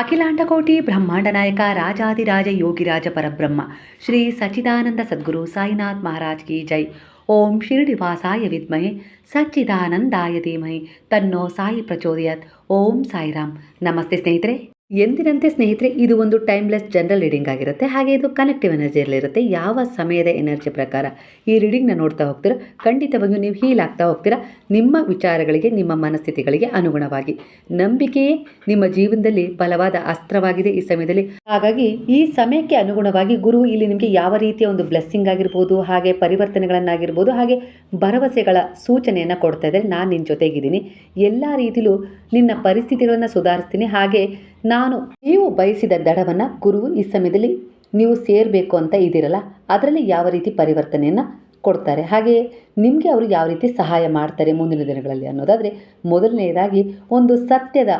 అఖిలాండకోటి బ్రహ్మాండ నాయక రాజాదిరాజ యోగిరాజ పరబ్రహ్మ. శ్రీ సచిదానంద సద్గురు సాయినాథ్ మహారాజ్ కీ జై. ఓం షిరిడివాసాయ విద్మహే సచ్చిదానందాయ ధీమహి. తన్నో సాయి ప్రచోదయాత్. ఓం సాయిరామ్. నమస్తే స్నేహిತರೆ ಎಂದಿನಂತೆ ಸ್ನೇಹಿತರೆ, ಇದು ಒಂದು ಟೈಮ್ಲೆಸ್ ಜನರಲ್ ರೀಡಿಂಗ್ ಆಗಿರುತ್ತೆ. ಹಾಗೆ ಇದು ಕನೆಕ್ಟಿವ್ ಎನರ್ಜಿಯಲ್ಲಿರುತ್ತೆ ಯಾವ ಸಮಯದ ಎನರ್ಜಿ ಪ್ರಕಾರ ಈ ರೀಡಿಂಗ್ನ ನೋಡ್ತಾ ಹೋಗ್ತೀರಾ, ಖಂಡಿತವಾಗಿಯೂ ನೀವು ಹೀಲ್ ಆಗ್ತಾ ಹೋಗ್ತೀರಾ. ನಿಮ್ಮ ವಿಚಾರಗಳಿಗೆ, ನಿಮ್ಮ ಮನಸ್ಥಿತಿಗಳಿಗೆ ಅನುಗುಣವಾಗಿ. ನಂಬಿಕೆಯೇ ನಿಮ್ಮ ಜೀವನದಲ್ಲಿ ಬಲವಾದ ಅಸ್ತ್ರವಾಗಿದೆ ಈ ಸಮಯದಲ್ಲಿ. ಹಾಗಾಗಿ ಈ ಸಮಯಕ್ಕೆ ಅನುಗುಣವಾಗಿ ಗುರು ಇಲ್ಲಿ ನಿಮಗೆ ಯಾವ ರೀತಿಯ ಒಂದು ಬ್ಲೆಸ್ಸಿಂಗ್ ಆಗಿರ್ಬೋದು, ಹಾಗೆ ಪರಿವರ್ತನೆಗಳನ್ನಾಗಿರ್ಬೋದು, ಹಾಗೆ ಭರವಸೆಗಳ ಸೂಚನೆಯನ್ನು ಕೊಡ್ತಾ ಇದ್ದಾರೆ. ನಾನು ನಿನ್ನ ಜೊತೆಗಿದ್ದೀನಿ. ಎಲ್ಲ ರೀತಿಯಲ್ಲೂ ನಿನ್ನ ಪರಿಸ್ಥಿತಿಗಳನ್ನು ಸುಧಾರಿಸ್ತೀನಿ. ಹಾಗೆ ನಾನು ನೀವು ಬಯಸಿದ ದಡವನ್ನು ಗುರು ಈ ಸಮಯದಲ್ಲಿ ನೀವು ಸೇರಬೇಕು ಅಂತ ಇದ್ದೀರಲ್ಲ, ಅದರಲ್ಲಿ ಯಾವ ರೀತಿ ಪರಿವರ್ತನೆಯನ್ನು ಕೊಡ್ತಾರೆ? ಹಾಗೆಯೇ ನಿಮಗೆ ಅವರು ಯಾವ ರೀತಿ ಸಹಾಯ ಮಾಡ್ತಾರೆ ಮುಂದಿನ ದಿನಗಳಲ್ಲಿ ಅನ್ನೋದಾದರೆ, ಮೊದಲನೆಯದಾಗಿ ಒಂದು ಸತ್ಯದ,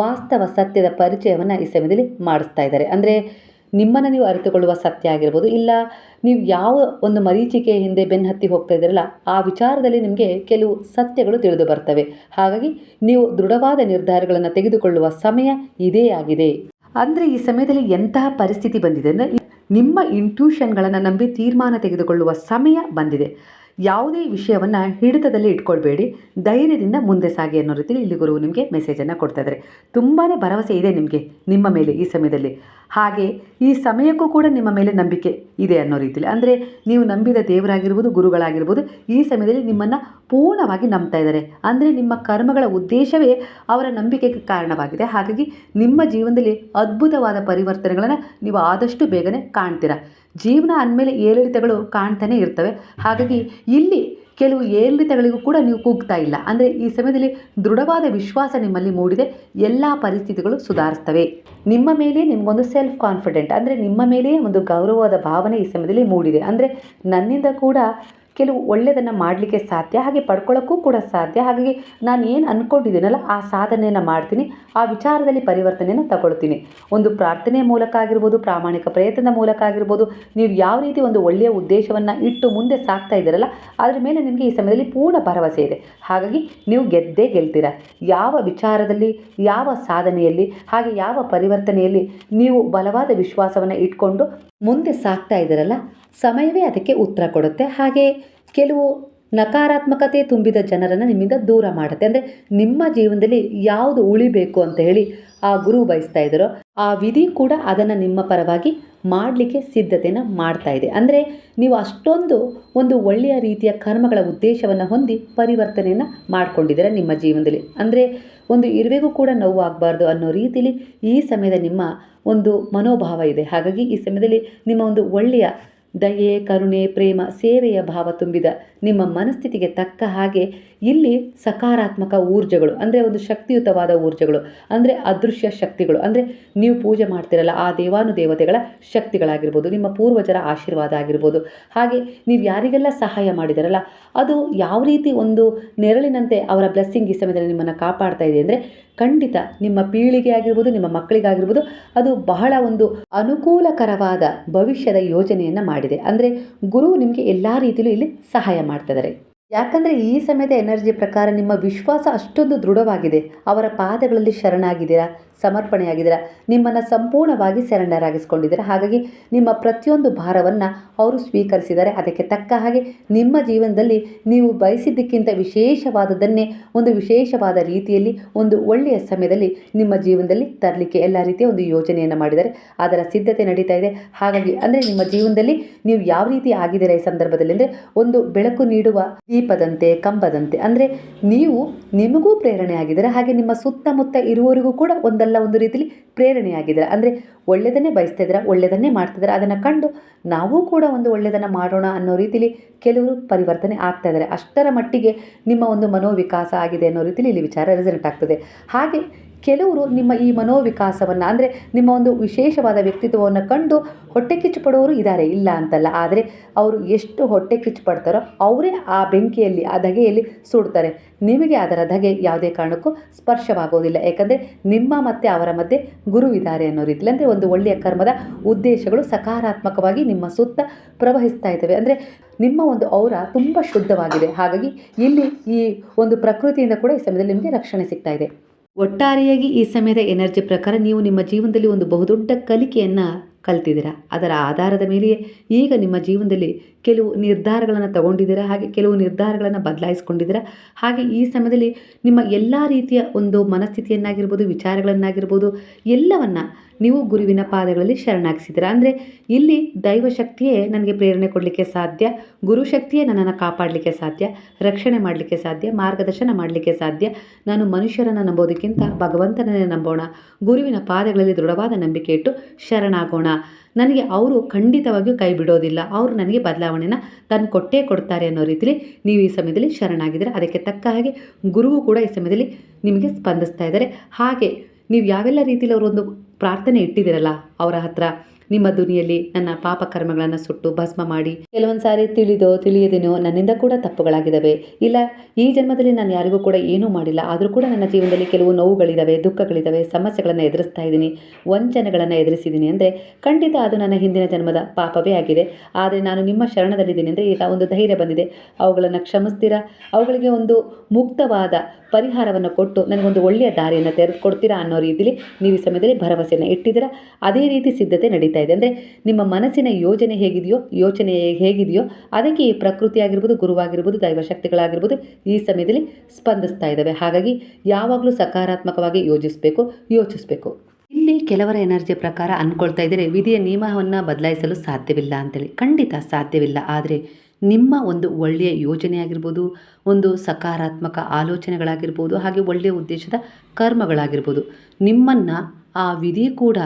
ವಾಸ್ತವ ಸತ್ಯದ ಪರಿಚಯವನ್ನು ಈ ಸಮಯದಲ್ಲಿ ಮಾಡಿಸ್ತಾ ಇದ್ದಾರೆ. ಅಂದರೆ ನಿಮ್ಮನ್ನು ನೀವು ಅರಿತುಕೊಳ್ಳುವ ಸತ್ಯ ಆಗಿರ್ಬೋದು, ಇಲ್ಲ ನೀವು ಯಾವ ಒಂದು ಮರೀಚಿಕೆ ಹಿಂದೆ ಬೆನ್ನು ಹತ್ತಿ ಹೋಗ್ತಾ ಇದ್ದೀರಲ್ಲ, ಆ ವಿಚಾರದಲ್ಲಿ ನಿಮಗೆ ಕೆಲವು ಸತ್ಯಗಳು ತಿಳಿದು ಬರ್ತವೆ. ಹಾಗಾಗಿ ನೀವು ದೃಢವಾದ ನಿರ್ಧಾರಗಳನ್ನು ತೆಗೆದುಕೊಳ್ಳುವ ಸಮಯ ಇದೇ ಆಗಿದೆ. ಅಂದರೆ ಈ ಸಮಯದಲ್ಲಿ ಎಂತಹ ಪರಿಸ್ಥಿತಿ ಬಂದಿದೆ ಅಂದರೆ, ನಿಮ್ಮ ಇಂಟ್ಯೂಷನ್ಗಳನ್ನು ನಂಬಿ ತೀರ್ಮಾನ ತೆಗೆದುಕೊಳ್ಳುವ ಸಮಯ ಬಂದಿದೆ. ಯಾವುದೇ ವಿಷಯವನ್ನು ಹಿಡಿತದಲ್ಲಿ ಇಟ್ಕೊಳ್ಬೇಡಿ. ಧೈರ್ಯದಿಂದ ಮುಂದೆ ಸಾಗಿ ಅನ್ನೋ ರೀತಿಯಲ್ಲಿ ಇಲ್ಲಿ ಗುರು ನಿಮಗೆ ಮೆಸೇಜನ್ನು ಕೊಡ್ತಾ ಇದ್ದಾರೆ ತುಂಬಾ ಭರವಸೆ ಇದೆ ನಿಮಗೆ ನಿಮ್ಮ ಮೇಲೆ ಈ ಸಮಯದಲ್ಲಿ. ಹಾಗೆ ಈ ಸಮಯಕ್ಕೂ ಕೂಡ ನಿಮ್ಮ ಮೇಲೆ ನಂಬಿಕೆ ಇದೆ ಅನ್ನೋ ರೀತಿಯಲ್ಲಿ ಅಂದರೆ ನೀವು ನಂಬಿದ ದೇವರಾಗಿರ್ಬೋದು, ಗುರುಗಳಾಗಿರ್ಬೋದು, ಈ ಸಮಯದಲ್ಲಿ ನಿಮ್ಮನ್ನು ಪೂರ್ಣವಾಗಿ ನಂಬ್ತಾ ಇದ್ದಾರೆ ಅಂದರೆ ನಿಮ್ಮ ಕರ್ಮಗಳ ಉದ್ದೇಶವೇ ಅವರ ನಂಬಿಕೆಗೆ ಕಾರಣವಾಗಿದೆ. ಹಾಗಾಗಿ ನಿಮ್ಮ ಜೀವನದಲ್ಲಿ ಅದ್ಭುತವಾದ ಪರಿವರ್ತನೆಗಳನ್ನು ನೀವು ಆದಷ್ಟು ಬೇಗನೆ ಕಾಣ್ತೀರಾ. ಜೀವನ ಅಂದಮೇಲೆ ಏರಿಳಿತಗಳು ಕಾಣ್ತಾನೆ ಇರ್ತವೆ. ಹಾಗಾಗಿ ಇಲ್ಲಿ ಕೆಲವು ಏರಿಳಿತಗಳಿಗೂ ಕೂಡ ನೀವು ಕೂಗ್ತಾ ಇಲ್ಲ. ಅಂದರೆ ಈ ಸಮಯದಲ್ಲಿ ದೃಢವಾದ ವಿಶ್ವಾಸ ನಿಮ್ಮಲ್ಲಿ ಮೂಡಿದೆ. ಎಲ್ಲ ಪರಿಸ್ಥಿತಿಗಳು ಸುಧಾರಿಸ್ತವೆ. ನಿಮ್ಮ ಮೇಲೆ ನಿಮಗೊಂದು ಸೆಲ್ಫ್ ಕಾನ್ಫಿಡೆಂಟ್ ಅಂದರೆ ನಿಮ್ಮ ಮೇಲೆ ಒಂದು ಗೌರವದ ಭಾವನೆ ಈ ಸಮಯದಲ್ಲಿ ಮೂಡಿದೆ. ಅಂದರೆ ನನ್ನಿಂದ ಕೂಡ ಕೆಲವು ಒಳ್ಳೆಯದನ್ನು ಮಾಡಲಿಕ್ಕೆ ಸಾಧ್ಯ, ಹಾಗೆ ಪಡ್ಕೊಳ್ಳೋಕ್ಕೂ ಕೂಡ ಸಾಧ್ಯ. ಹಾಗಾಗಿ ನಾನು ಏನು ಅಂದ್ಕೊಂಡಿದ್ದೀನಲ್ಲ ಆ ಸಾಧನೆಯನ್ನು ಮಾಡ್ತೀನಿ, ಆ ವಿಚಾರದಲ್ಲಿ ಪರಿವರ್ತನೆಯನ್ನು ತಗೊಳ್ತೀನಿ. ಒಂದು ಪ್ರಾರ್ಥನೆ ಮೂಲಕ ಆಗಿರ್ಬೋದು, ಪ್ರಾಮಾಣಿಕ ಪ್ರಯತ್ನದ ಮೂಲಕ ಆಗಿರ್ಬೋದು, ನೀವು ಯಾವ ರೀತಿ ಒಂದು ಒಳ್ಳೆಯ ಉದ್ದೇಶವನ್ನು ಇಟ್ಟು ಮುಂದೆ ಸಾಕ್ತಾ ಇದ್ದೀರಲ್ಲ, ಅದ್ರ ಮೇಲೆ ನಿಮಗೆ ಈ ಸಮಯದಲ್ಲಿ ಪೂರ್ಣ ಭರವಸೆ ಇದೆ. ಹಾಗಾಗಿ ನೀವು ಗೆದ್ದೇ ಗೆಲ್ತೀರ. ಯಾವ ವಿಚಾರದಲ್ಲಿ, ಯಾವ ಸಾಧನೆಯಲ್ಲಿ, ಹಾಗೆ ಯಾವ ಪರಿವರ್ತನೆಯಲ್ಲಿ ನೀವು ಬಲವಾದ ವಿಶ್ವಾಸವನ್ನು ಇಟ್ಕೊಂಡು ಮುಂದೆ ಸಾಕ್ತಾ ಇದ್ದೀರಲ್ಲ ಸಮಯವೇ ಅದಕ್ಕೆ ಉತ್ತರ ಕೊಡುತ್ತೆ. ಹಾಗೆ ಕೆಲವು ನಕಾರಾತ್ಮಕತೆ ತುಂಬಿದ ಜನರನ್ನು ನಿಮ್ಮಿಂದ ದೂರ ಮಾಡುತ್ತೆ. ಅಂದರೆ ನಿಮ್ಮ ಜೀವನದಲ್ಲಿ ಯಾವುದು ಉಳಿಬೇಕು ಅಂತ ಹೇಳಿ ಆ ಗುರು ಬಯಸ್ತಾ ಇದ್ದಾರೋ ಆ ವಿಧಿ ಕೂಡ ಅದನ್ನು ನಿಮ್ಮ ಪರವಾಗಿ ಮಾಡಲಿಕ್ಕೆ ಸಿದ್ಧತೆಯನ್ನು ಮಾಡ್ತಾ ಇದೆ. ಅಂದರೆ ನೀವು ಅಷ್ಟೊಂದು ಒಂದು ಒಳ್ಳೆಯ ರೀತಿಯ ಕರ್ಮಗಳ ಉದ್ದೇಶವನ್ನು ಹೊಂದಿ ಪರಿವರ್ತನೆಯನ್ನು ಮಾಡಿಕೊಂಡಿದ್ದೀರ ನಿಮ್ಮ ಜೀವನದಲ್ಲಿ. ಅಂದರೆ ಒಂದು ಇರುವೆಗೂ ಕೂಡ ನೋವು ಆಗಬಾರ್ದು ಅನ್ನೋ ರೀತಿಯಲ್ಲಿ ಈ ಸಮಯದ ನಿಮ್ಮ ಒಂದು ಮನೋಭಾವ ಇದೆ. ಹಾಗಾಗಿ ಈ ಸಮಯದಲ್ಲಿ ನಿಮ್ಮ ಒಂದು ಒಳ್ಳೆಯ ದಯೆ ಕರುಣೆ ಪ್ರೇಮ ಸೇವೆಯ ಭಾವ ತುಂಬಿದ ನಿಮ್ಮ ಮನಸ್ಥಿತಿಗೆ ತಕ್ಕ ಹಾಗೆ ಇಲ್ಲಿ ಸಕಾರಾತ್ಮಕ ಊರ್ಜೆಗಳು, ಅಂದರೆ ಒಂದು ಶಕ್ತಿಯುತವಾದ ಊರ್ಜೆಗಳು, ಅಂದರೆ ಅದೃಶ್ಯ ಶಕ್ತಿಗಳು, ಅಂದರೆ ನೀವು ಪೂಜೆ ಮಾಡ್ತಿರಲ್ಲ, ಆ ದೇವಾನುದೇವತೆಗಳ ಶಕ್ತಿಗಳಾಗಿರ್ಬೋದು, ನಿಮ್ಮ ಪೂರ್ವಜರ ಆಶೀರ್ವಾದ ಆಗಿರ್ಬೋದು, ಹಾಗೆ ನೀವು ಯಾರಿಗೆಲ್ಲ ಸಹಾಯ ಮಾಡಿದಾರಲ್ಲ, ಅದು ಯಾವ ರೀತಿ ಒಂದು ನೆರಳಿನಂತೆ ಅವರ ಬ್ಲೆಸ್ಸಿಂಗ್ ಈ ಸಮಯದಲ್ಲಿ ನಿಮ್ಮನ್ನು ಕಾಪಾಡ್ತಾ ಇದೆ ಅಂದರೆ ಖಂಡಿತ ನಿಮ್ಮ ಪೀಳಿಗೆ ಆಗಿರ್ಬೋದು, ನಿಮ್ಮ ಮಕ್ಕಳಿಗಾಗಿರ್ಬೋದು, ಅದು ಬಹಳ ಒಂದು ಅನುಕೂಲಕರವಾದ ಭವಿಷ್ಯದ ಯೋಜನೆಯನ್ನು ಮಾಡಿದೆ. ಅಂದರೆ ಗುರು ನಿಮಗೆ ಎಲ್ಲ ರೀತಿಯಲ್ಲೂ ಇಲ್ಲಿ ಸಹಾಯ ಮಾಡ್ತಿದ್ದಾರೆ ಯಾಕಂದರೆ ಈ ಸಮಯದ ಎನರ್ಜಿ ಪ್ರಕಾರ ನಿಮ್ಮ ವಿಶ್ವಾಸ ಅಷ್ಟೊಂದು ದೃಢವಾಗಿದೆ. ಅವರ ಪಾದಗಳಲ್ಲಿ ಶರಣಾಗಿದ್ದೀರಾ? ಸಮರ್ಪಣೆಯಾಗಿದ್ದೀರಾ. ನಿಮ್ಮನ್ನು ಸಂಪೂರ್ಣವಾಗಿ ಸೆರೆಂಡರ್ ಆಗಿಸ್ಕೊಂಡಿದ್ದೀರಾ ಹಾಗಾಗಿ ನಿಮ್ಮ ಪ್ರತಿಯೊಂದು ಭಾರವನ್ನು ಅವರು ಸ್ವೀಕರಿಸಿದ್ದಾರೆ. ಅದಕ್ಕೆ ತಕ್ಕ ಹಾಗೆ ನಿಮ್ಮ ಜೀವನದಲ್ಲಿ ನೀವು ಬಯಸಿದ್ದಕ್ಕಿಂತ ವಿಶೇಷವಾದದನ್ನೇ ಒಂದು ವಿಶೇಷವಾದ ರೀತಿಯಲ್ಲಿ, ಒಂದು ಒಳ್ಳೆಯ ಸಮಯದಲ್ಲಿ ನಿಮ್ಮ ಜೀವನದಲ್ಲಿ ತರಲಿಕ್ಕೆ ಎಲ್ಲ ರೀತಿಯ ಒಂದು ಯೋಜನೆಯನ್ನು ಮಾಡಿದ್ದಾರೆ. ಅದರ ಸಿದ್ಧತೆ ನಡೀತಾ ಇದೆ. ಹಾಗಾಗಿ ಅಂದರೆ ನಿಮ್ಮ ಜೀವನದಲ್ಲಿ ನೀವು ಯಾವ ರೀತಿ ಆಗಿದ್ದೀರಾ ಈ ಸಂದರ್ಭದಲ್ಲಿ ಅಂದರೆ, ಒಂದು ಬೆಳಕು ನೀಡುವ ದೀಪದಂತೆ, ಕಂಬದಂತೆ, ಅಂದರೆ ನೀವು ನಿಮಗೂ ಪ್ರೇರಣೆ ಆಗಿದ್ದೀರಾ ಹಾಗೆ ನಿಮ್ಮ ಸುತ್ತಮುತ್ತ ಇರುವವರಿಗೂ ಕೂಡ ಒಂದಲ್ಲ ಒಂದು ರೀತಿಯಲ್ಲಿ ಪ್ರೇರಣೆಯಾಗಿದ್ದಾರೆ. ಅಂದರೆ ಒಳ್ಳೆಯದನ್ನೇ ಬಯಸ್ತಾ ಇದ್ದೀರಾ, ಒಳ್ಳೆಯದನ್ನೇ ಮಾಡ್ತಿದ್ದಾರೆ ಅದನ್ನು ಕಂಡು ನಾವು ಕೂಡ ಒಂದು ಒಳ್ಳೆಯದನ್ನು ಮಾಡೋಣ ಅನ್ನೋ ರೀತಿಯಲ್ಲಿ ಕೆಲವರು ಪರಿವರ್ತನೆ ಆಗ್ತಾ ಇದ್ದಾರೆ. ಅಷ್ಟರ ಮಟ್ಟಿಗೆ ನಿಮ್ಮ ಒಂದು ಮನೋವಿಕಾಸ ಆಗಿದೆ ಅನ್ನೋ ರೀತಿಯಲ್ಲಿ ಇಲ್ಲಿ ವಿಚಾರ ರೆಸಲ್ಟ್ ಆಗ್ತದೆ. ಹಾಗೆ ಕೆಲವರು ನಿಮ್ಮ ಈ ಮನೋವಿಕಾಸವನ್ನು, ಅಂದರೆ ನಿಮ್ಮ ಒಂದು ವಿಶೇಷವಾದ ವ್ಯಕ್ತಿತ್ವವನ್ನು ಕಂಡು ಹೊಟ್ಟೆ ಕಿಚ್ಚು ಪಡೋರು ಇದ್ದಾರೆ ಇಲ್ಲ ಅಂತಲ್ಲ. ಆದರೆ ಅವರು ಎಷ್ಟು ಹೊಟ್ಟೆ ಕಿಚ್ಚು ಪಡ್ತಾರೋ ಅವರೇ ಆ ಬೆಂಕಿಯಲ್ಲಿ, ಆ ಧಗೆಯಲ್ಲಿ ಸುಡ್ತಾರೆ. ನಿಮಗೆ ಅದರ ಧಗೆ ಯಾವುದೇ ಕಾರಣಕ್ಕೂ ಸ್ಪರ್ಶವಾಗೋದಿಲ್ಲ. ಯಾಕಂದರೆ ನಿಮ್ಮ ಮತ್ತು ಅವರ ಮಧ್ಯೆ ಗುರು ಇದ್ದಾರೆ ಅನ್ನೋ ರೀತಿಯಲ್ಲಿ ಅಂದರೆ ಒಂದು ಒಳ್ಳೆಯ ಕರ್ಮದ ಉದ್ದೇಶಗಳು ಸಕಾರಾತ್ಮಕವಾಗಿ ನಿಮ್ಮ ಸುತ್ತ ಪ್ರವಹಿಸ್ತಾ ಇದ್ದಾವೆ. ಅಂದರೆ ನಿಮ್ಮ ಒಂದು ಔರ ತುಂಬ ಶುದ್ಧವಾಗಿದೆ. ಹಾಗಾಗಿ ಇಲ್ಲಿ ಈ ಒಂದು ಪ್ರಕೃತಿಯಿಂದ ಕೂಡ ಈ ಸಮಯದಲ್ಲಿ ನಿಮಗೆ ರಕ್ಷಣೆ ಸಿಗ್ತಾ ಇದೆ. ಒಟ್ಟಾರೆಯಾಗಿ ಈ ಸಮಯದ ಎನರ್ಜಿ ಪ್ರಕಾರ ನೀವು ನಿಮ್ಮ ಜೀವನದಲ್ಲಿ ಒಂದು ಬಹುದೊಡ್ಡ ಕಲಿಕೆಯನ್ನು ಕಲ್ತಿದ್ದೀರಾ? ಅದರ ಆಧಾರದ ಮೇಲೆಯೇ ಈಗ ನಿಮ್ಮ ಜೀವನದಲ್ಲಿ ಕೆಲವು ನಿರ್ಧಾರಗಳನ್ನು ತಗೊಂಡಿದ್ದೀರಾ? ಹಾಗೆ ಕೆಲವು ನಿರ್ಧಾರಗಳನ್ನು ಬದಲಾಯಿಸ್ಕೊಂಡಿದ್ದೀರಾ? ಹಾಗೆ ಈ ಸಮಯದಲ್ಲಿ ನಿಮ್ಮ ಎಲ್ಲ ರೀತಿಯ ಒಂದು ಮನಸ್ಥಿತಿಯನ್ನಾಗಿರ್ಬೋದು, ವಿಚಾರಗಳನ್ನಾಗಿರ್ಬೋದು, ಎಲ್ಲವನ್ನು ನೀವು ಗುರುವಿನ ಪಾದಗಳಲ್ಲಿ ಶರಣಾಗಿಸಿದ್ದೀರಾ? ಅಂದರೆ ಇಲ್ಲಿ ದೈವಶಕ್ತಿಯೇ ನನಗೆ ಪ್ರೇರಣೆ ಕೊಡಲಿಕ್ಕೆ ಸಾಧ್ಯ ಗುರುಶಕ್ತಿಯೇ ನನ್ನನ್ನು ಕಾಪಾಡಲಿಕ್ಕೆ ಸಾಧ್ಯ, ರಕ್ಷಣೆ ಮಾಡಲಿಕ್ಕೆ ಸಾಧ್ಯ, ಮಾರ್ಗದರ್ಶನ ಮಾಡಲಿಕ್ಕೆ ಸಾಧ್ಯ. ನಾನು ಮನುಷ್ಯರನ್ನು ನಂಬೋದಕ್ಕಿಂತ ಭಗವಂತನನ್ನೇ ನಂಬೋಣ, ಗುರುವಿನ ಪಾದಗಳಲ್ಲಿ ದೃಢವಾದ ನಂಬಿಕೆ ಇಟ್ಟು ಶರಣಾಗೋಣ. ನನಗೆ ಅವರು ಖಂಡಿತವಾಗಿಯೂ ಕೈ ಬಿಡೋದಿಲ್ಲ, ಅವರು ನನಗೆ ಬದಲಾವಣೆನ ತನ್ನ ಕೊಟ್ಟೇ ಕೊಡ್ತಾರೆ ಅನ್ನೋ ರೀತಿಲಿ ನೀವು ಈ ಸಮಯದಲ್ಲಿ ಶರಣಾಗಿದ್ದರೆ? ಅದಕ್ಕೆ ತಕ್ಕ ಹಾಗೆ ಗುರುವು ಕೂಡ ಈ ಸಮಯದಲ್ಲಿ ನಿಮಗೆ ಸ್ಪಂದಿಸ್ತಾ ಇದ್ದಾರೆ. ಹಾಗೆ ನೀವು ಯಾವೆಲ್ಲ ರೀತಿಯಲ್ಲಿ ಅವರೊಂದು ಪ್ರಾರ್ಥನೆ ಇಟ್ಟಿದ್ದೀರಲ್ಲ ಅವರ ಹತ್ರ ನಿಮ್ಮ ಧ್ವನಿಯಲ್ಲಿ ನನ್ನ ಪಾಪ ಕರ್ಮಗಳನ್ನು ಸುಟ್ಟು ಭಸ್ಮ ಮಾಡಿ ಕೆಲವೊಂದು ಸಾರಿ ತಿಳಿದೋ ತಿಳಿಯದೇನೋ ನನ್ನಿಂದ ಕೂಡ ತಪ್ಪುಗಳಾಗಿದ್ದಾವೆ. ಇಲ್ಲ, ಈ ಜನ್ಮದಲ್ಲಿ ನಾನು ಯಾರಿಗೂ ಕೂಡ ಏನೂ ಮಾಡಿಲ್ಲ. ಆದರೂ ಕೂಡ ನನ್ನ ಜೀವನದಲ್ಲಿ ಕೆಲವು ನೋವುಗಳಿದ್ದಾವೆ ದುಃಖಗಳಿದ್ದಾವೆ ಸಮಸ್ಯೆಗಳನ್ನು ಎದುರಿಸ್ತಾ ಇದ್ದೀನಿ, ವಂಚನೆಗಳನ್ನು ಎದುರಿಸಿದ್ದೀನಿ ಅಂದರೆ ಖಂಡಿತ ಅದು ನನ್ನ ಹಿಂದಿನ ಜನ್ಮದ ಪಾಪವೇ ಆಗಿದೆ. ಆದರೆ ನಾನು ನಿಮ್ಮ ಶರಣದಲ್ಲಿದ್ದೀನಿ ಅಂದರೆ ಈಗ ಒಂದು ಧೈರ್ಯ ಬಂದಿದೆ. ಅವುಗಳನ್ನು ಕ್ಷಮಿಸ್ತೀರಾ? ಅವುಗಳಿಗೆ ಒಂದು ಮುಕ್ತವಾದ ಪರಿಹಾರವನ್ನು ಕೊಟ್ಟು ನನಗೊಂದು ಒಳ್ಳೆಯ ದಾರಿಯನ್ನು ತೆರೆದುಕೊಡ್ತೀರಾ ಅನ್ನೋ ರೀತಿಯಲ್ಲಿ ನೀವು ಈ ಸಮಯದಲ್ಲಿ ಭರವಸೆಯನ್ನು ಇಟ್ಟಿದ್ದೀರಾ. ಅದೇ ರೀತಿ ಸಿದ್ಧತೆ ನಡೀತಾ ಇದೆ. ಅಂದರೆ ನಿಮ್ಮ ಮನಸ್ಸಿನ ಯೋಜನೆ ಹೇಗಿದೆಯೋ, ಯೋಚನೆ ಹೇಗಿದೆಯೋ, ಅದಕ್ಕೆ ಈ ಪ್ರಕೃತಿ ಆಗಿರ್ಬೋದು ಗುರುವಾಗಿರ್ಬೋದು ದೈವಶಕ್ತಿಗಳಾಗಿರ್ಬೋದು ಈ ಸಮಯದಲ್ಲಿ ಸ್ಪಂದಿಸ್ತಾ ಇದ್ದಾವೆ. ಹಾಗಾಗಿ ಯಾವಾಗಲೂ ಸಕಾರಾತ್ಮಕವಾಗಿ ಯೋಜಿಸಬೇಕು ಯೋಚಿಸಬೇಕು. ಇಲ್ಲಿ ಕೆಲವರ ಎನರ್ಜಿ ಪ್ರಕಾರ ಅಂದ್ಕೊಳ್ತಾ ಇದ್ದರೆ. ವಿಧಿಯ ನಿಯಮವನ್ನು ಬದಲಾಯಿಸಲು ಸಾಧ್ಯವಿಲ್ಲ ಅಂತೇಳಿ. ಖಂಡಿತ ಸಾಧ್ಯವಿಲ್ಲ. ಆದರೆ ನಿಮ್ಮ ಒಂದು ಒಳ್ಳೆಯ ಯೋಜನೆ ಆಗಿರ್ಬೋದು ಒಂದು ಸಕಾರಾತ್ಮಕ ಆಲೋಚನೆಗಳಾಗಿರ್ಬೋದು, ಹಾಗೆ ಒಳ್ಳೆಯ ಉದ್ದೇಶದ ಕರ್ಮಗಳಾಗಿರ್ಬೋದು, ನಿಮ್ಮನ್ನು ಆ ವಿಧಿ ಕೂಡ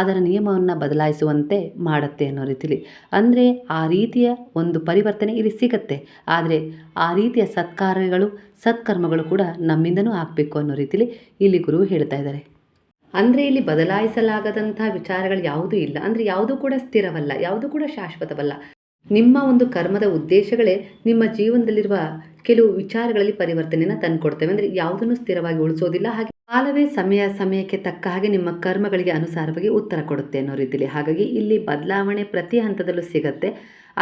ಅದರ ನಿಯಮವನ್ನು ಬದಲಾಯಿಸುವಂತೆ ಮಾಡುತ್ತೆ ಅನ್ನೋ ರೀತಿಲಿ. ಅಂದರೆ ಆ ರೀತಿಯ ಒಂದು ಪರಿವರ್ತನೆ ಇಲ್ಲಿ ಸಿಗತ್ತೆ. ಆದರೆ ಆ ರೀತಿಯ ಸತ್ಕಾರ್ಯಗಳು, ಸತ್ಕರ್ಮಗಳು ಕೂಡ ನಮ್ಮಿಂದನೂ ಆಗಬೇಕು ಅನ್ನೋ ರೀತಿಲಿ ಇಲ್ಲಿ ಗುರು ಹೇಳ್ತಾ ಇದ್ದಾರೆ. ಅಂದರೆ ಇಲ್ಲಿ ಬದಲಾಯಿಸಲಾಗದಂಥ ವಿಚಾರಗಳು ಯಾವುದೂ ಇಲ್ಲ. ಅಂದರೆ ಯಾವುದೂ ಕೂಡ ಸ್ಥಿರವಲ್ಲ, ಯಾವುದೂ ಕೂಡ ಶಾಶ್ವತವಲ್ಲ. ನಿಮ್ಮ ಒಂದು ಕರ್ಮದ ಉದ್ದೇಶಗಳೇ ನಿಮ್ಮ ಜೀವನದಲ್ಲಿರುವ ಕೆಲವು ವಿಚಾರಗಳಲ್ಲಿ ಪರಿವರ್ತನೆಯನ್ನು ತಂದುಕೊಡ್ತವೆ. ಅಂದರೆ ಯಾವುದನ್ನು ಸ್ಥಿರವಾಗಿ ಉಳಿಸೋದಿಲ್ಲ, ಹಾಗೆ ಕಾಲವೇ ಸಮಯ, ಸಮಯಕ್ಕೆ ತಕ್ಕ ಹಾಗೆ ನಿಮ್ಮ ಕರ್ಮಗಳಿಗೆ ಅನುಸಾರವಾಗಿ ಉತ್ತರ ಕೊಡುತ್ತೆ ಅನ್ನೋ ರೀತಿಯಲ್ಲಿ ಹಾಗಾಗಿ ಇಲ್ಲಿ ಬದಲಾವಣೆ ಪ್ರತಿ ಹಂತದಲ್ಲೂ ಸಿಗತ್ತೆ.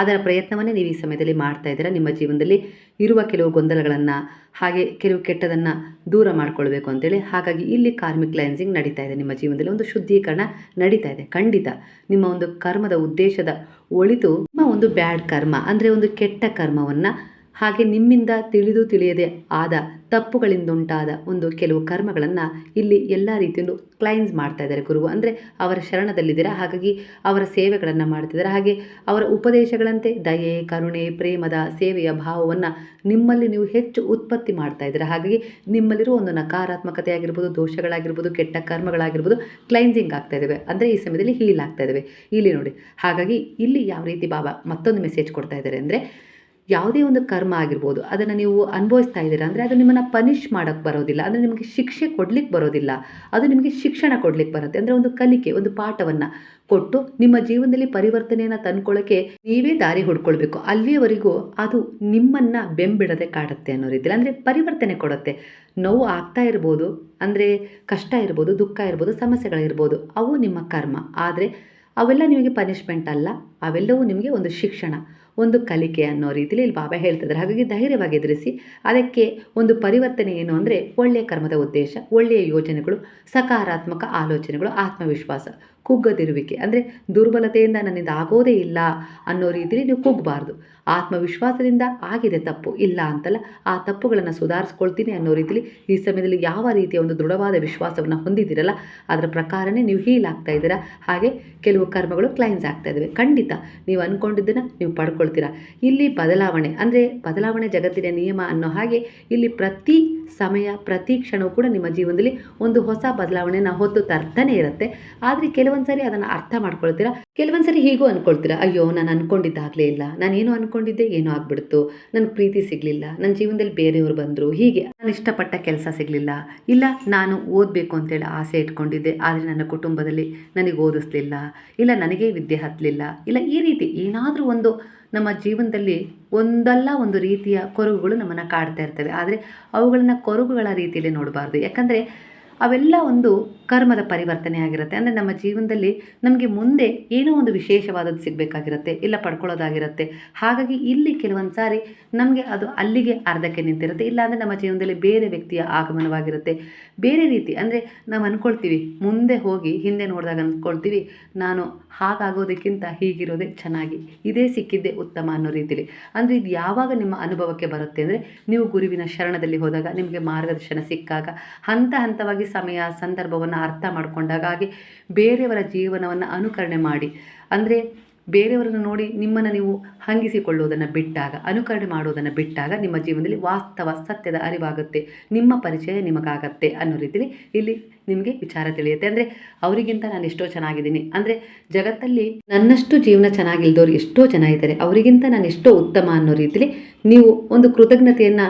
ಅದರ ಪ್ರಯತ್ನವನ್ನೇ ನೀವು ಈ ಸಮಯದಲ್ಲಿ ಮಾಡ್ತಾ ಇದ್ದೀರಾ. ನಿಮ್ಮ ಜೀವನದಲ್ಲಿ ಇರುವ ಕೆಲವು ಗೊಂದಲಗಳನ್ನು ಹಾಗೆ ಕೆಲವು ಕೆಟ್ಟದನ್ನು ದೂರ ಮಾಡ್ಕೊಳ್ಬೇಕು ಅಂತೇಳಿ. ಹಾಗಾಗಿ ಇಲ್ಲಿ ಕಾರ್ಮಿಕ್ ಕ್ಲೈನ್ಸಿಂಗ್ ನಡೀತಾ ಇದೆ. ನಿಮ್ಮ ಜೀವನದಲ್ಲಿ ಒಂದು ಶುದ್ಧೀಕರಣ ನಡೀತಾ ಇದೆ. ಖಂಡಿತ ನಿಮ್ಮ ಒಂದು ಕರ್ಮದ ಉದ್ದೇಶದ ಒಳಿತು, ನಿಮ್ಮ ಒಂದು ಬ್ಯಾಡ್ ಕರ್ಮ ಅಂದರೆ ಒಂದು ಕೆಟ್ಟ ಕರ್ಮವನ್ನು ಹಾಗೆ ನಿಮ್ಮಿಂದ ತಿಳಿದು ತಿಳಿಯದೆ ಆದ ತಪ್ಪುಗಳಿಂದುಂಟಾದ ಒಂದು ಕೆಲವು ಕರ್ಮಗಳನ್ನು ಇಲ್ಲಿ ಎಲ್ಲ ರೀತಿಯಲ್ಲೂ ಕ್ಲೈನ್ಸ್ ಮಾಡ್ತಾ ಇದ್ದಾರೆ ಗುರುವು ಅಂದರೆ ಅವರ ಶರಣದಲ್ಲಿದ್ದೀರಾ, ಹಾಗಾಗಿ ಅವರ ಸೇವೆಗಳನ್ನು ಮಾಡ್ತಿದ್ದಾರೆ, ಹಾಗೆ ಅವರ ಉಪದೇಶಗಳಂತೆ ದಯೆ, ಕರುಣೆ, ಪ್ರೇಮದ ಸೇವೆಯ ಭಾವವನ್ನು ನಿಮ್ಮಲ್ಲಿ ನೀವು ಹೆಚ್ಚು ಉತ್ಪತ್ತಿ ಮಾಡ್ತಾ ಇದ್ದೀರಾ. ಹಾಗಾಗಿ ನಿಮ್ಮಲ್ಲಿರುವ ಒಂದು ನಕಾರಾತ್ಮಕತೆ ಆಗಿರ್ಬೋದು ದೋಷಗಳಾಗಿರ್ಬೋದು, ಕೆಟ್ಟ ಕರ್ಮಗಳಾಗಿರ್ಬೋದು ಕ್ಲೈನ್ಸಿಂಗ್ ಆಗ್ತಾ ಇದ್ದಾವೆ. ಅಂದರೆ ಈ ಸಮಯದಲ್ಲಿ ಹೀಲ್ ಆಗ್ತಾ ಇದ್ದಾವೆ. ಇಲ್ಲಿ ನೋಡಿ, ಹಾಗಾಗಿ ಇಲ್ಲಿ ಯಾವ ರೀತಿ ಬಾಬಾ ಮತ್ತೊಂದು ಮೆಸೇಜ್ ಕೊಡ್ತಾ ಇದ್ದಾರೆ ಅಂದರೆ ಯಾವುದೇ ಒಂದು ಕರ್ಮ ಆಗಿರ್ಬೋದು, ಅದನ್ನು ನೀವು ಅನುಭವಿಸ್ತಾ ಇದ್ದೀರಾ ಅಂದರೆ ಅದು ನಿಮ್ಮನ್ನು ಪನಿಷ್ ಮಾಡೋಕ್ಕೆ ಬರೋದಿಲ್ಲ, ಅಂದರೆ ನಿಮಗೆ ಶಿಕ್ಷೆ ಕೊಡಲಿಕ್ಕೆ ಬರೋದಿಲ್ಲ, ಅದು ನಿಮಗೆ ಶಿಕ್ಷಣ ಕೊಡಲಿಕ್ಕೆ ಬರುತ್ತೆ. ಅಂದರೆ ಒಂದು ಕಲಿಕೆ, ಒಂದು ಪಾಠವನ್ನು ಕೊಟ್ಟು ನಿಮ್ಮ ಜೀವನದಲ್ಲಿ ಪರಿವರ್ತನೆಯನ್ನು ತಂದ್ಕೊಳ್ಳೋಕ್ಕೆ ನೀವೇ ದಾರಿ ಹುಡ್ಕೊಳ್ಬೇಕು. ಅಲ್ಲಿಯವರೆಗೂ ಅದು ನಿಮ್ಮನ್ನು ಬೆಂಬಿಡದೆ ಕಾಡುತ್ತೆ ಅನ್ನೋ ರೀತಿಯಲ್ಲಿ ಅಂದರೆ ಪರಿವರ್ತನೆ ಕೊಡುತ್ತೆ. ನೋವು ಆಗ್ತಾ ಇರ್ಬೋದು, ಅಂದರೆ ಕಷ್ಟ ಇರ್ಬೋದು, ದುಃಖ ಇರ್ಬೋದು ಸಮಸ್ಯೆಗಳಿರ್ಬೋದು ಅವು ನಿಮ್ಮ ಕರ್ಮ. ಆದರೆ ಅವೆಲ್ಲ ನಿಮಗೆ ಪನಿಷ್ಮೆಂಟ್ ಅಲ್ಲ, ಅವೆಲ್ಲವೂ ನಿಮಗೆ ಒಂದು ಶಿಕ್ಷಣ. ಒಂದು ಕಲಿಕೆ ಅನ್ನೋ ರೀತಿಯಲ್ಲಿ ಇಲ್ಲಿ ಬಾಬಾ ಹೇಳ್ತಿದ್ದಾರೆ. ಹಾಗಾಗಿ ಧೈರ್ಯವಾಗಿ ಎದುರಿಸಿ, ಅದಕ್ಕೆ ಒಂದು ಪರಿವರ್ತನೆ ಏನು ಅಂದರೆ ಒಳ್ಳೆಯ ಕರ್ಮದ ಉದ್ದೇಶ, ಒಳ್ಳೆಯ ಯೋಜನೆಗಳು, ಸಕಾರಾತ್ಮಕ ಆಲೋಚನೆಗಳು, ಆತ್ಮವಿಶ್ವಾಸ, ಕುಗ್ಗದಿರುವಿಕೆ ಅಂದರೆ ದುರ್ಬಲತೆಯಿಂದ ನನ್ನಿಂದ ಆಗೋದೇ ಇಲ್ಲ ಅನ್ನೋ ರೀತಿಯಲ್ಲಿ ನೀವು ಕುಗ್ಗಬಾರ್ದು. ಆತ್ಮವಿಶ್ವಾಸದಿಂದ ಆಗಿದೆ ತಪ್ಪು, ಇಲ್ಲ ಅಂತಲ್ಲ, ಆ ತಪ್ಪುಗಳನ್ನು ಸುಧಾರಿಸ್ಕೊಳ್ತೀನಿ ಅನ್ನೋ ರೀತಿಯಲ್ಲಿ ಈ ಸಮಯದಲ್ಲಿ ಯಾವ ರೀತಿಯ ಒಂದು ದೃಢವಾದ ವಿಶ್ವಾಸವನ್ನು ಹೊಂದಿದ್ದೀರಲ್ಲ, ಅದರ ಪ್ರಕಾರನೇ ನೀವು ಹೀಲ್ ಆಗ್ತಾ ಇದ್ದೀರಾ. ಹಾಗೆ ಕೆಲವು ಕರ್ಮಗಳು ಕ್ಲೈನ್ಸ್ ಆಗ್ತಾ ಇದ್ದಾವೆ. ಖಂಡಿತ ನೀವು ಅಂದ್ಕೊಂಡಿದ್ದನ್ನು ನೀವು ಇಲ್ಲಿ ಬದಲಾವಣೆ, ಅಂದರೆ ಬದಲಾವಣೆ ಜಗತ್ತಿನ ನಿಯಮ ಅನ್ನೋ ಹಾಗೆ ಇಲ್ಲಿ ಪ್ರತಿ ಸಮಯ, ಪ್ರತಿ ಕ್ಷಣವೂ ಕೂಡ ನಿಮ್ಮ ಜೀವನದಲ್ಲಿ ಒಂದು ಹೊಸ ಬದಲಾವಣೆನ ಹೊತ್ತು ತರ್ತಾನೆ ಇರುತ್ತೆ. ಆದರೆ ಕೆಲವೊಂದು ಸರಿ ಅದನ್ನು ಅರ್ಥ ಮಾಡ್ಕೊಳ್ತೀರಾ? ಕೆಲವೊಂದು ಸರಿ ಹೀಗೂ ಅಂದ್ಕೊಳ್ತೀರಾ ಅಯ್ಯೋ, ನಾನು ಅಂದ್ಕೊಂಡಿದ್ದಾಗಲೇ ಇಲ್ಲ. ನಾನು ಏನು ಅಂದ್ಕೊಂಡಿದ್ದೆ ಏನೋ ಆಗ್ಬಿಡ್ತು. ನನಗೆ ಪ್ರೀತಿ ಸಿಗಲಿಲ್ಲ. ನನ್ನ ಜೀವನದಲ್ಲಿ ಬೇರೆಯವರು ಬಂದರು. ಹೀಗೆ. ನಾನು ಇಷ್ಟಪಟ್ಟ ಕೆಲಸ ಸಿಗಲಿಲ್ಲ. ಇಲ್ಲ, ನಾನು ಓದಬೇಕು ಅಂತೇಳಿ ಆಸೆ ಇಟ್ಕೊಂಡಿದ್ದೆ. ಆದರೆ ನನ್ನ ಕುಟುಂಬದಲ್ಲಿ ನನಗೆ ಓದಿಸ್ಲಿಲ್ಲ. ಇಲ್ಲ, ನನಗೆ ವಿದ್ಯೆ ಹತ್ತಲಿಲ್ಲ ಇಲ್ಲ, ಈ ರೀತಿ ಏನಾದರೂ ಒಂದು ನಮ್ಮ ಜೀವನದಲ್ಲಿ ಒಂದಲ್ಲ ಒಂದು ರೀತಿಯ ಕೊರಗುಗಳು ನಮ್ಮನ್ನು ಕಾಡ್ತಾ ಇರ್ತವೆ. ಆದರೆ ಅವುಗಳನ್ನ ಕೊರಗುಗಳ ರೀತಿಯಲ್ಲಿ ನೋಡಬಾರ್ದು. ಯಾಕಂದರೆ ಅವೆಲ್ಲ ಒಂದು ಕರ್ಮದ ಪರಿವರ್ತನೆ ಆಗಿರುತ್ತೆ. ಅಂದರೆ ನಮ್ಮ ಜೀವನದಲ್ಲಿ ನಮಗೆ ಮುಂದೆ ಏನೋ ಒಂದು ವಿಶೇಷವಾದದ್ದು ಸಿಗಬೇಕಾಗಿರುತ್ತೆ, ಇಲ್ಲ ಪಡ್ಕೊಳ್ಳೋದಾಗಿರುತ್ತೆ. ಹಾಗಾಗಿ ಇಲ್ಲಿ ಕೆಲವೊಂದು ಸಾರಿ ನಮಗೆ ಅದು ಅಲ್ಲಿಗೆ ಅರ್ಧಕ್ಕೆ ನಿಂತಿರುತ್ತೆ. ಇಲ್ಲಾಂದರೆ ನಮ್ಮ ಜೀವನದಲ್ಲಿ ಬೇರೆ ವ್ಯಕ್ತಿಯ ಆಗಮನವಾಗಿರುತ್ತೆ. ಬೇರೆ ರೀತಿ, ಅಂದರೆ ನಾವು ಅಂದ್ಕೊಳ್ತೀವಿ ಮುಂದೆ ಹೋಗಿ, ಹಿಂದೆ ನೋಡಿದಾಗ ಅಂದ್ಕೊಳ್ತೀವಿ ನಾನು ಹಾಗಾಗೋದಕ್ಕಿಂತ ಹೀಗಿರೋದೇ ಚೆನ್ನಾಗಿ. ಇದೇ ಸಿಕ್ಕಿದ್ದೇ ಉತ್ತಮ ಅನ್ನೋ ರೀತಿಲಿ. ಅಂದರೆ ಇದು ಯಾವಾಗ ನಿಮ್ಮ ಅನುಭವಕ್ಕೆ ಬರುತ್ತೆ ಅಂದರೆ ನೀವು ಗುರುವಿನ ಶರಣದಲ್ಲಿ ಹೋದಾಗ, ನಿಮಗೆ ಮಾರ್ಗದರ್ಶನ ಸಿಕ್ಕಾಗ, ಹಂತ ಹಂತವಾಗಿ ಸಮಯ, ಸಂದರ್ಭವನ್ನು ಅರ್ಥ ಮಾಡಿಕೊಂಡಾಗ ಹಾಗೆ ಬೇರೆಯವರ ಜೀವನವನ್ನು ಅನುಕರಣೆ ಮಾಡಿ. ಅಂದರೆ ಬೇರೆಯವರನ್ನು ನೋಡಿ ನಿಮ್ಮನ್ನು ನೀವು ಹಂಗಿಸಿಕೊಳ್ಳುವುದನ್ನು ಬಿಟ್ಟಾಗ, ಅನುಕರಣೆ ಮಾಡುವುದನ್ನು ಬಿಟ್ಟಾಗ ನಿಮ್ಮ ಜೀವನದಲ್ಲಿ ವಾಸ್ತವ ಸತ್ಯದ ಅರಿವಾಗುತ್ತೆ, ನಿಮ್ಮ ಪರಿಚಯ ನಿಮಗಾಗತ್ತೆ ಅನ್ನೋ ರೀತಿಯಲ್ಲಿ ಇಲ್ಲಿ ನಿಮಗೆ ವಿಚಾರ ತಿಳಿಯುತ್ತೆ. ಅಂದರೆ ಅವರಿಗಿಂತ ನಾನು ಎಷ್ಟೋ ಚೆನ್ನಾಗಿದ್ದೀನಿ. ಅಂದರೆ ಜಗತ್ತಲ್ಲಿ ನನ್ನಷ್ಟು ಜೀವನ ಚೆನ್ನಾಗಿಲ್ದವ್ರು ಎಷ್ಟೋ ಜನ ಇದ್ದಾರೆ. ಅವರಿಗಿಂತ ನಾನು ಎಷ್ಟೋ ಉತ್ತಮ ಅನ್ನೋ ರೀತಿಯಲ್ಲಿ ನೀವು ಒಂದು ಕೃತಜ್ಞತೆಯನ್ನು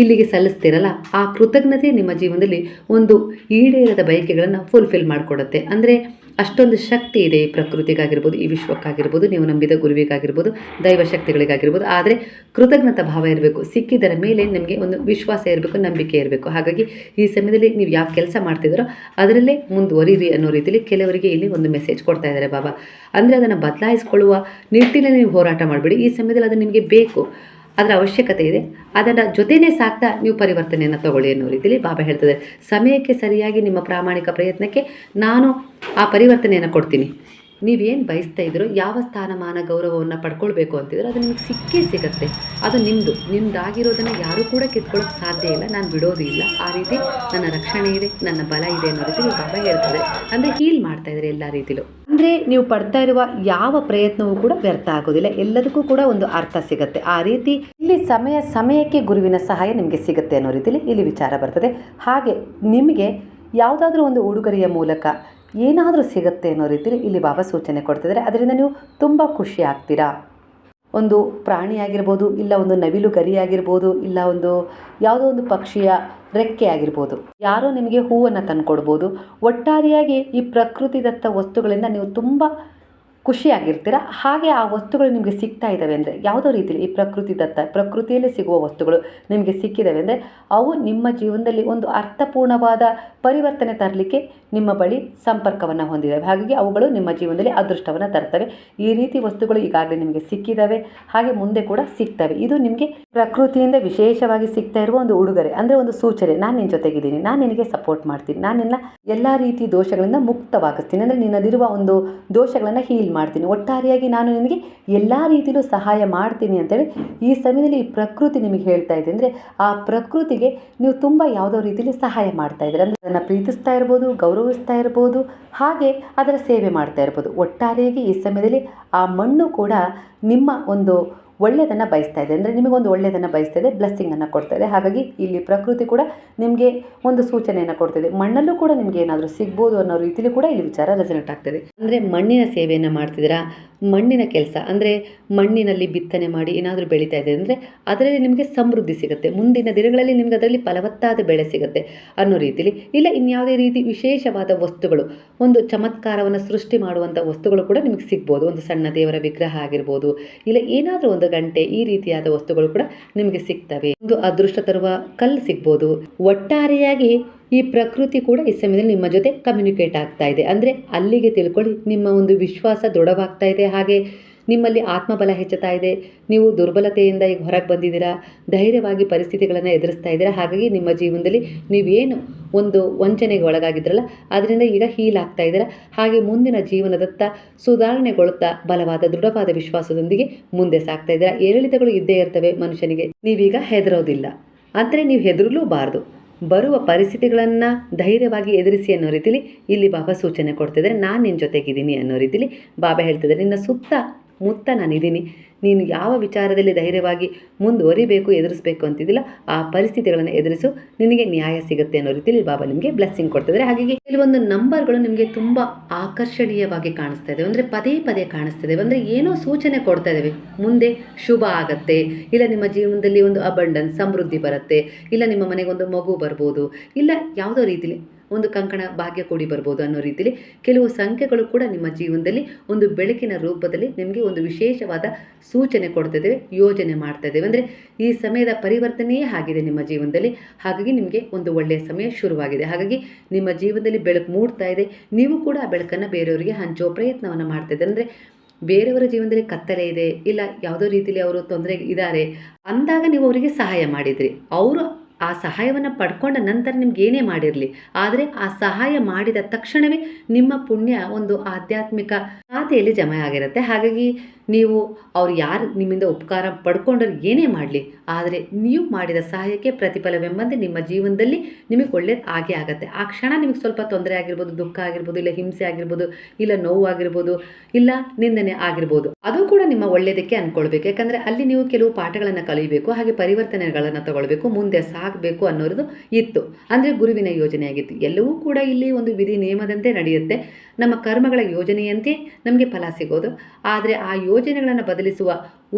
ಇಲ್ಲಿಗೆ ಸಲ್ಲಿಸ್ತೀರಲ್ಲ, ಆ ಕೃತಜ್ಞತೆ ನಿಮ್ಮ ಜೀವನದಲ್ಲಿ ಒಂದು ಈಡೇರದ ಬಯಕೆಗಳನ್ನು ಫುಲ್ಫಿಲ್ ಮಾಡಿಕೊಡುತ್ತೆ. ಅಂದರೆ ಅಷ್ಟೊಂದು ಶಕ್ತಿ ಇದೆ ಈ ಪ್ರಕೃತಿಗಾಗಿರ್ಬೋದು, ಈ ವಿಶ್ವಕ್ಕಾಗಿರ್ಬೋದು, ನೀವು ನಂಬಿದ ಗುರುವಿಗಾಗಿರ್ಬೋದು, ದೈವ ಶಕ್ತಿಗಳಿಗಾಗಿರ್ಬೋದು. ಆದರೆ ಕೃತಜ್ಞತಾ ಭಾವ ಇರಬೇಕು, ಸಿಕ್ಕಿದರ ಮೇಲೆ ನಿಮಗೆ ಒಂದು ವಿಶ್ವಾಸ ಇರಬೇಕು, ನಂಬಿಕೆ ಇರಬೇಕು. ಹಾಗಾಗಿ ಈ ಸಮಯದಲ್ಲಿ ನೀವು ಯಾವ ಕೆಲಸ ಮಾಡ್ತಿದ್ದೀರೋ ಅದರಲ್ಲೇ ಮುಂದುವರಿರಿ ಅನ್ನೋ ರೀತಿಯಲ್ಲಿ ಕೆಲವರಿಗೆ ಇಲ್ಲಿ ಒಂದು ಮೆಸೇಜ್ ಕೊಡ್ತಾ ಇದ್ದಾರೆ, ಬಾಬಾ. ಅಂದರೆ ಅದನ್ನು ಬದಲಾಯಿಸ್ಕೊಳ್ಳುವ ನಿಟ್ಟಿನಲ್ಲಿ ನೀವು ಹೋರಾಟ ಮಾಡಬೇಡಿ. ಈ ಸಮಯದಲ್ಲಿ ಅದು ನಿಮಗೆ ಬೇಕು. ಅದರ ಅವಶ್ಯಕತೆ ಇದೆ. ಅದನ್ನು ಜೊತೆನೇ ಸಾಕ್ತಾ ನೀವು ಪರಿವರ್ತನೆಯನ್ನು ತಗೊಳ್ಳಿ ಅನ್ನೋ ರೀತಿಯಲ್ಲಿ ಬಾಬಾ ಹೇಳ್ತದೆ ಸಮಯಕ್ಕೆ ಸರಿಯಾಗಿ ನಿಮ್ಮ ಪ್ರಾಮಾಣಿಕ ಪ್ರಯತ್ನಕ್ಕೆ ನಾನು ಆ ಪರಿವರ್ತನೆಯನ್ನು ಕೊಡ್ತೀನಿ. ನೀವೇನು ಬಯಸ್ತಾ ಇದ್ದೀರೋ ಯಾವ ಸ್ಥಾನಮಾನ ಗೌರವವನ್ನು ಪಡ್ಕೊಳ್ಬೇಕು ಅಂತಿದ್ರೆ ಅದು ನಿಮಗೆ ಸಿಕ್ಕೇ ಸಿಗುತ್ತೆ. ಅದು ನಿಮ್ಮದು ನಿಮ್ದಾಗಿರೋದನ್ನು ಯಾರೂ ಕೂಡ ಕಿತ್ಕೊಳ್ಳೋಕೆ ಸಾಧ್ಯ ಇಲ್ಲ. ನಾನು ಬಿಡೋದು ಇಲ್ಲ. ಆ ರೀತಿ ನನ್ನ ರಕ್ಷಣೆ ಇದೆ, ನನ್ನ ಬಲ ಇದೆ ಅನ್ನೋ ರೀತಿ ಬಾಬಾ ಹೇಳ್ತಾರೆ. ಅಂದರೆ ಹೀಲ್ ಮಾಡ್ತಾ ಇದ್ದಾರೆ ಎಲ್ಲ ರೀತಿಲೂ. ಅಂದರೆ ನೀವು ಪಡ್ತಾ ಇರುವ ಯಾವ ಪ್ರಯತ್ನವೂ ಕೂಡ ವ್ಯರ್ಥ ಆಗೋದಿಲ್ಲ. ಎಲ್ಲದಕ್ಕೂ ಕೂಡ ಒಂದು ಅರ್ಥ ಸಿಗುತ್ತೆ. ಆ ರೀತಿ ಇಲ್ಲಿ ಸಮಯ, ಸಮಯಕ್ಕೆ ಗುರುವಿನ ಸಹಾಯ ನಿಮಗೆ ಸಿಗುತ್ತೆ ಅನ್ನೋ ರೀತಿಲಿ ಇಲ್ಲಿ ವಿಚಾರ ಬರ್ತದೆ. ಹಾಗೆ ನಿಮಗೆ ಯಾವುದಾದ್ರೂ ಒಂದು ಉಡುಗೊರೆಯ ಮೂಲಕ ಏನಾದರೂ ಸಿಗುತ್ತೆ ಅನ್ನೋ ರೀತಿಯಲ್ಲಿ ಇಲ್ಲಿ ಬಾಬಾ ಸೂಚನೆ ಕೊಡ್ತಿದ್ದಾರೆ. ಅದರಿಂದ ನೀವು ತುಂಬ ಖುಷಿ ಆಗ್ತೀರಾ? ಒಂದು ಪ್ರಾಣಿ ಆಗಿರ್ಬೋದು, ಇಲ್ಲ ಒಂದು ನವಿಲು ಗರಿ ಆಗಿರ್ಬೋದು, ಇಲ್ಲ ಒಂದು ಯಾವುದೋ ಒಂದು ಪಕ್ಷಿಯ ರೆಕ್ಕೆ ಆಗಿರ್ಬೋದು, ಯಾರೋ ನಿಮಗೆ ಹೂವನ್ನು ತಂದುಕೊಡ್ಬೋದು. ಒಟ್ಟಾರೆಯಾಗಿ ಈ ಪ್ರಕೃತಿದತ್ತ ವಸ್ತುಗಳಿಂದ ನೀವು ತುಂಬ ಖುಷಿಯಾಗಿರ್ತೀರ? ಹಾಗೆ ಆ ವಸ್ತುಗಳು ನಿಮಗೆ ಸಿಗ್ತಾ ಇದ್ದಾವೆ ಅಂದರೆ ಯಾವುದೋ ರೀತಿಯಲ್ಲಿ ಈ ಪ್ರಕೃತಿ ದತ್ತ, ಪ್ರಕೃತಿಯಲ್ಲಿ ಸಿಗುವ ವಸ್ತುಗಳು ನಿಮಗೆ ಸಿಕ್ಕಿದ್ದಾವೆ ಅಂದರೆ ಅವು ನಿಮ್ಮ ಜೀವನದಲ್ಲಿ ಒಂದು ಅರ್ಥಪೂರ್ಣವಾದ ಪರಿವರ್ತನೆ ತರಲಿಕ್ಕೆ ನಿಮ್ಮ ಬಳಿ ಸಂಪರ್ಕವನ್ನು ಹೊಂದಿದ್ದಾವೆ ಹಾಗಾಗಿ ಅವುಗಳು ನಿಮ್ಮ ಜೀವನದಲ್ಲಿ ಅದೃಷ್ಟವನ್ನು ತರ್ತವೆ. ಈ ರೀತಿ ವಸ್ತುಗಳು ಈಗಾಗಲೇ ನಿಮಗೆ ಸಿಕ್ಕಿದ್ದಾವೆ ಹಾಗೆ ಮುಂದೆ ಕೂಡ ಸಿಗ್ತವೆ. ಇದು ನಿಮಗೆ ಪ್ರಕೃತಿಯಿಂದ ವಿಶೇಷವಾಗಿ ಸಿಗ್ತಾ ಇರುವ ಒಂದು ಉಡುಗೊರೆ, ಅಂದರೆ ಒಂದು ಸೂಚನೆ. ನಾನು ನಿನ್ನ ಜೊತೆಗಿದ್ದೀನಿ. ನಾನು ನಿನಗೆ ಸಪೋರ್ಟ್ ಮಾಡ್ತೀನಿ. ನಾನು ನಿನ್ನ ಎಲ್ಲ ರೀತಿ ದೋಷಗಳಿಂದ ಮುಕ್ತವಾಗಿಸ್ತೀನಿ. ಅಂದರೆ ನಿನ್ನದಿರುವ ಒಂದು ದೋಷಗಳನ್ನು ಹೀಲ್ ಮಾಡ್ತೀನಿ. ಒಟ್ಟಾರೆಯಾಗಿ ನಾನು ನಿನಗೆ ಎಲ್ಲ ರೀತಿಯಲ್ಲೂ ಸಹಾಯ ಮಾಡ್ತೀನಿ ಅಂತೇಳಿ ಈ ಸಮಯದಲ್ಲಿ ಈ ಪ್ರಕೃತಿ ನಿಮಗೆ ಹೇಳ್ತಾ ಇದೆ ಅಂದರೆ ಆ ಪ್ರಕೃತಿಗೆ ನೀವು ತುಂಬ ಯಾವುದೋ ರೀತಿಯಲ್ಲಿ ಸಹಾಯ ಮಾಡ್ತಾ ಇದ್ದೀರ. ಅಂದರೆ ಅದನ್ನು ಪ್ರೀತಿಸ್ತಾ ಇರ್ಬೋದು, ಗೌರವಿಸ್ತಾ ಇರ್ಬೋದು, ಹಾಗೆ ಅದರ ಸೇವೆ ಮಾಡ್ತಾ ಇರ್ಬೋದು. ಒಟ್ಟಾರೆಯಾಗಿ ಈ ಸಮಯದಲ್ಲಿ ಆ ಮಣ್ಣು ಕೂಡ ನಿಮ್ಮ ಒಂದು ಒಳ್ಳೆಯದನ್ನು ಬಯಸ್ತಾ ಇದೆ. ಅಂದರೆ ನಿಮಗೊಂದು ಒಳ್ಳೆಯದನ್ನು ಬಯಸ್ತಾ ಇದೆ ಬ್ಲೆಸ್ಸಿಂಗನ್ನು ಕೊಡ್ತಾ ಇದೆ. ಹಾಗಾಗಿ ಇಲ್ಲಿ ಪ್ರಕೃತಿ ಕೂಡ ನಿಮಗೆ ಒಂದು ಸೂಚನೆಯನ್ನು ಕೊಡ್ತಿದೆ ಮಣ್ಣಲ್ಲೂ ಕೂಡ ನಿಮಗೆ ಏನಾದರೂ ಸಿಗ್ಬೋದು ಅನ್ನೋ ರೀತಿಯಲ್ಲಿ ಕೂಡ ಇಲ್ಲಿ ವಿಚಾರ ರೆಸಲ್ಟ್ ಆಗ್ತದೆ ಅಂದರೆ ಮಣ್ಣಿನ ಸೇವೆಯನ್ನು ಮಾಡ್ತಿದ್ದೀರಾ? ಮಣ್ಣಿನ ಕೆಲಸ, ಅಂದರೆ ಮಣ್ಣಿನಲ್ಲಿ ಬಿತ್ತನೆ ಮಾಡಿ ಏನಾದರೂ ಬೆಳೀತಾ ಇದೆ ಅಂದರೆ ಅದರಲ್ಲಿ ನಿಮಗೆ ಸಮೃದ್ಧಿ ಸಿಗುತ್ತೆ. ಮುಂದಿನ ದಿನಗಳಲ್ಲಿ ನಿಮ್ಗೆ ಅದರಲ್ಲಿ ಫಲವತ್ತಾದ ಬೆಳೆ ಸಿಗುತ್ತೆ ಅನ್ನೋ ರೀತಿಲಿ. ಇಲ್ಲ, ಇನ್ಯಾವುದೇ ರೀತಿ ವಿಶೇಷವಾದ ವಸ್ತುಗಳು, ಒಂದು ಚಮತ್ಕಾರವನ್ನು ಸೃಷ್ಟಿ ಮಾಡುವಂಥ ವಸ್ತುಗಳು ಕೂಡ ನಿಮಗೆ ಸಿಗ್ಬೋದು. ಒಂದು ಸಣ್ಣ ದೇವರ ವಿಗ್ರಹ ಆಗಿರ್ಬೋದು, ಇಲ್ಲ ಏನಾದರೂ ಒಂದು ಗಂಟೆ ಈ ರೀತಿಯಾದ ವಸ್ತುಗಳು ಕೂಡ ನಿಮಗೆ ಸಿಗ್ತವೆ. ಒಂದು ಅದೃಷ್ಟ ತರುವ ಕಲ್ಲು ಸಿಗ್ಬೋದು. ಒಟ್ಟಾರೆಯಾಗಿ ಈ ಪ್ರಕೃತಿ ಕೂಡ ಈ ಸಮಯದಲ್ಲಿ ನಿಮ್ಮ ಜೊತೆ ಕಮ್ಯುನಿಕೇಟ್ ಆಗ್ತಾ ಇದೆ. ಅಂದರೆ ಅಲ್ಲಿಗೆ ತಿಳ್ಕೊಳ್ಳಿ, ನಿಮ್ಮ ಒಂದು ವಿಶ್ವಾಸ ದೃಢವಾಗ್ತಾ ಇದೆ. ಹಾಗೆ ನಿಮ್ಮಲ್ಲಿ ಆತ್ಮಬಲ ಹೆಚ್ಚುತ್ತಾ ಇದೆ. ನೀವು ದುರ್ಬಲತೆಯಿಂದ ಈಗ ಹೊರಗೆ ಬಂದಿದ್ದೀರಾ, ಧೈರ್ಯವಾಗಿ ಪರಿಸ್ಥಿತಿಗಳನ್ನು ಎದುರಿಸ್ತಾ ಇದ್ದೀರಾ, ಹಾಗಾಗಿ ನಿಮ್ಮ ಜೀವನದಲ್ಲಿ ನೀವೇನು ಒಂದು ವಂಚನೆಗೆ ಒಳಗಾಗಿದ್ರಲ್ಲ ಅದರಿಂದ ಈಗ ಹೀಲ್ ಆಗ್ತಾ ಇದ್ದೀರಾ. ಹಾಗೆ ಮುಂದಿನ ಜೀವನದತ್ತ ಸುಧಾರಣೆಗೊಳ್ಳುತ್ತಾ ಬಲವಾದ, ದೃಢವಾದ ವಿಶ್ವಾಸದೊಂದಿಗೆ ಮುಂದೆ ಸಾಗ್ತಾ ಇದ್ದೀರಾ. ಏರಿಳಿತಗಳು ಇದ್ದೇ ಇರ್ತವೆ ಮನುಷ್ಯನಿಗೆ. ನೀವೀಗ ಹೆದರೋದಿಲ್ಲ. ಅಂದರೆ ನೀವು ಹೆದರಲೂಬಾರ್ದು. ಬರುವ ಪರಿಸ್ಥಿತಿಗಳನ್ನು ಧೈರ್ಯವಾಗಿ ಎದುರಿಸಿ ಅನ್ನೋ ರೀತಿಲಿ ಇಲ್ಲಿ ಬಾಬಾ ಸೂಚನೆ ಕೊಡ್ತಿದ್ದಾರೆ. ನಾನು ನಿನ್ನ ಜೊತೆಗಿದ್ದೀನಿ ಅನ್ನೋ ರೀತಿಲಿ ಬಾಬಾ ಹೇಳ್ತಿದ್ದಾರೆ. ನಿನ್ನ ಸುತ್ತ ಮುತ್ತ ನಾನಿದ್ದೀನಿ. ನೀನು ಯಾವ ವಿಚಾರದಲ್ಲಿ ಧೈರ್ಯವಾಗಿ ಮುಂದುವರಿಬೇಕು, ಎದುರಿಸಬೇಕು ಅಂತಿದ್ದಿಲ್ಲ, ಆ ಪರಿಸ್ಥಿತಿಗಳನ್ನು ಎದುರಿಸು. ನಿನಗೆ ನ್ಯಾಯ ಸಿಗುತ್ತೆ ಅನ್ನೋ ರೀತಿಯಲ್ಲಿ ಬಾಬಾ ನಿಮಗೆ ಬ್ಲೆಸ್ಸಿಂಗ್ ಕೊಡ್ತಿದ್ದಾರೆ ಹಾಗಾಗಿ ಕೆಲವೊಂದು ನಂಬರ್ಗಳು ನಿಮಗೆ ತುಂಬ ಆಕರ್ಷಣೀಯವಾಗಿ ಕಾಣಿಸ್ತಾ ಇದ್ದಾವೆ ಅಂದರೆ ಪದೇ ಪದೇ ಕಾಣಿಸ್ತಾ ಇದ್ದಾವೆ ಅಂದರೆ ಏನೋ ಸೂಚನೆ ಕೊಡ್ತಾ ಇದ್ದಾವೆ ಮುಂದೆ ಶುಭ ಆಗತ್ತೆ, ಇಲ್ಲ ನಿಮ್ಮ ಜೀವನದಲ್ಲಿ ಒಂದು ಅಬಂಡನ್ಸ್ ಸಮೃದ್ಧಿ ಬರುತ್ತೆ, ಇಲ್ಲ ನಿಮ್ಮ ಮನೆಗೆ ಒಂದು ಮಗು ಬರ್ಬೋದು, ಇಲ್ಲ ಯಾವುದೋ ರೀತಿಲಿ ಒಂದು ಕಂಕಣ ಭಾಗ್ಯ ಕೂಡಿ ಬರ್ಬೋದು ಅನ್ನೋ ರೀತಿಯಲ್ಲಿ ಕೆಲವು ಸಂಖ್ಯೆಗಳು ಕೂಡ ನಿಮ್ಮ ಜೀವನದಲ್ಲಿ ಒಂದು ಬೆಳಕಿನ ರೂಪದಲ್ಲಿ ನಿಮಗೆ ಒಂದು ವಿಶೇಷವಾದ ಸೂಚನೆ ಕೊಡ್ತಾ ಇದ್ದೇವೆ ಯೋಜನೆ ಮಾಡ್ತಾ ಇದ್ದೇವೆ ಅಂದರೆ ಈ ಸಮಯದ ಪರಿವರ್ತನೆಯೇ ಆಗಿದೆ ನಿಮ್ಮ ಜೀವನದಲ್ಲಿ. ಹಾಗಾಗಿ ನಿಮಗೆ ಒಂದು ಒಳ್ಳೆಯ ಸಮಯ ಶುರುವಾಗಿದೆ. ಹಾಗಾಗಿ ನಿಮ್ಮ ಜೀವನದಲ್ಲಿ ಬೆಳಕು ಮೂಡ್ತಾ ಇದೆ. ನೀವು ಕೂಡ ಆ ಬೆಳಕನ್ನು ಬೇರೆಯವರಿಗೆ ಹಂಚೋ ಪ್ರಯತ್ನವನ್ನು ಮಾಡ್ತಾ ಅಂದರೆ ಬೇರೆಯವರ ಜೀವನದಲ್ಲಿ ಕತ್ತಲೆ ಇದೆ, ಇಲ್ಲ ಯಾವುದೋ ರೀತಿಯಲ್ಲಿ ಅವರು ತೊಂದರೆ ಇದ್ದಾರೆ, ಅಂದಾಗ ನೀವು ಅವರಿಗೆ ಸಹಾಯ ಮಾಡಿದ್ರಿ. ಅವರು ಆ ಸಹಾಯವನ್ನು ಪಡ್ಕೊಂಡ ನಂತರ ನಿಮ್ಗೆ ಏನೇ ಮಾಡಿರಲಿ, ಆದರೆ ಆ ಸಹಾಯ ಮಾಡಿದ ತಕ್ಷಣವೇ ನಿಮ್ಮ ಪುಣ್ಯ ಒಂದು ಆಧ್ಯಾತ್ಮಿಕ ಖಾತೆಯಲ್ಲಿ ಜಮೆ ಆಗಿರುತ್ತೆ. ಹಾಗಾಗಿ ನೀವು ಅವ್ರು ಯಾರು ನಿಮ್ಮಿಂದ ಉಪಕಾರ ಪಡ್ಕೊಂಡ್ರೆ ಏನೇ ಮಾಡಲಿ ಆದರೆ ನೀವು ಮಾಡಿದ ಸಹಾಯಕ್ಕೆ ಪ್ರತಿಫಲವೆಂಬಂತೆ ನಿಮ್ಮ ಜೀವನದಲ್ಲಿ ನಿಮಗೆ ಒಳ್ಳೇದು ಆಗೇ ಆಗುತ್ತೆ. ಆ ಕ್ಷಣ ನಿಮಗೆ ಸ್ವಲ್ಪ ತೊಂದರೆ ಆಗಿರ್ಬೋದು, ದುಃಖ ಆಗಿರ್ಬೋದು, ಇಲ್ಲ ಹಿಂಸೆ ಆಗಿರ್ಬೋದು, ಇಲ್ಲ ನೋವು ಆಗಿರ್ಬೋದು, ಇಲ್ಲ ನಿಂದನೆ ಆಗಿರ್ಬೋದು. ಅದು ಕೂಡ ನಿಮ್ಮ ಒಳ್ಳೆಯದಕ್ಕೆ ಅನ್ಕೊಳ್ಬೇಕು ಯಾಕಂದರೆ ಅಲ್ಲಿ ನೀವು ಕೆಲವು ಪಾಠಗಳನ್ನು ಕಲಿಯಬೇಕು ಹಾಗೆ ಪರಿವರ್ತನೆಗಳನ್ನು ತಗೊಳ್ಬೇಕು, ಮುಂದೆ ಸಾಗಬೇಕು ಅನ್ನೋದು ಇತ್ತು. ಅಂದರೆ ಗುರುವಿನ ಯೋಜನೆ ಆಗಿತ್ತು ಎಲ್ಲವೂ ಕೂಡ ಇಲ್ಲಿ ಒಂದು ವಿಧಿ ನಿಯಮದಂತೆ ನಡೆಯುತ್ತೆ. ನಮ್ಮ ಕರ್ಮಗಳ ಯೋಜನೆಯಂತೆ ನಮಗೆ ಫಲ ಸಿಗೋದು. ಆದರೆ ಆ ಯೋಜನೆಗಳನ್ನು ಬದಲಿಸುವ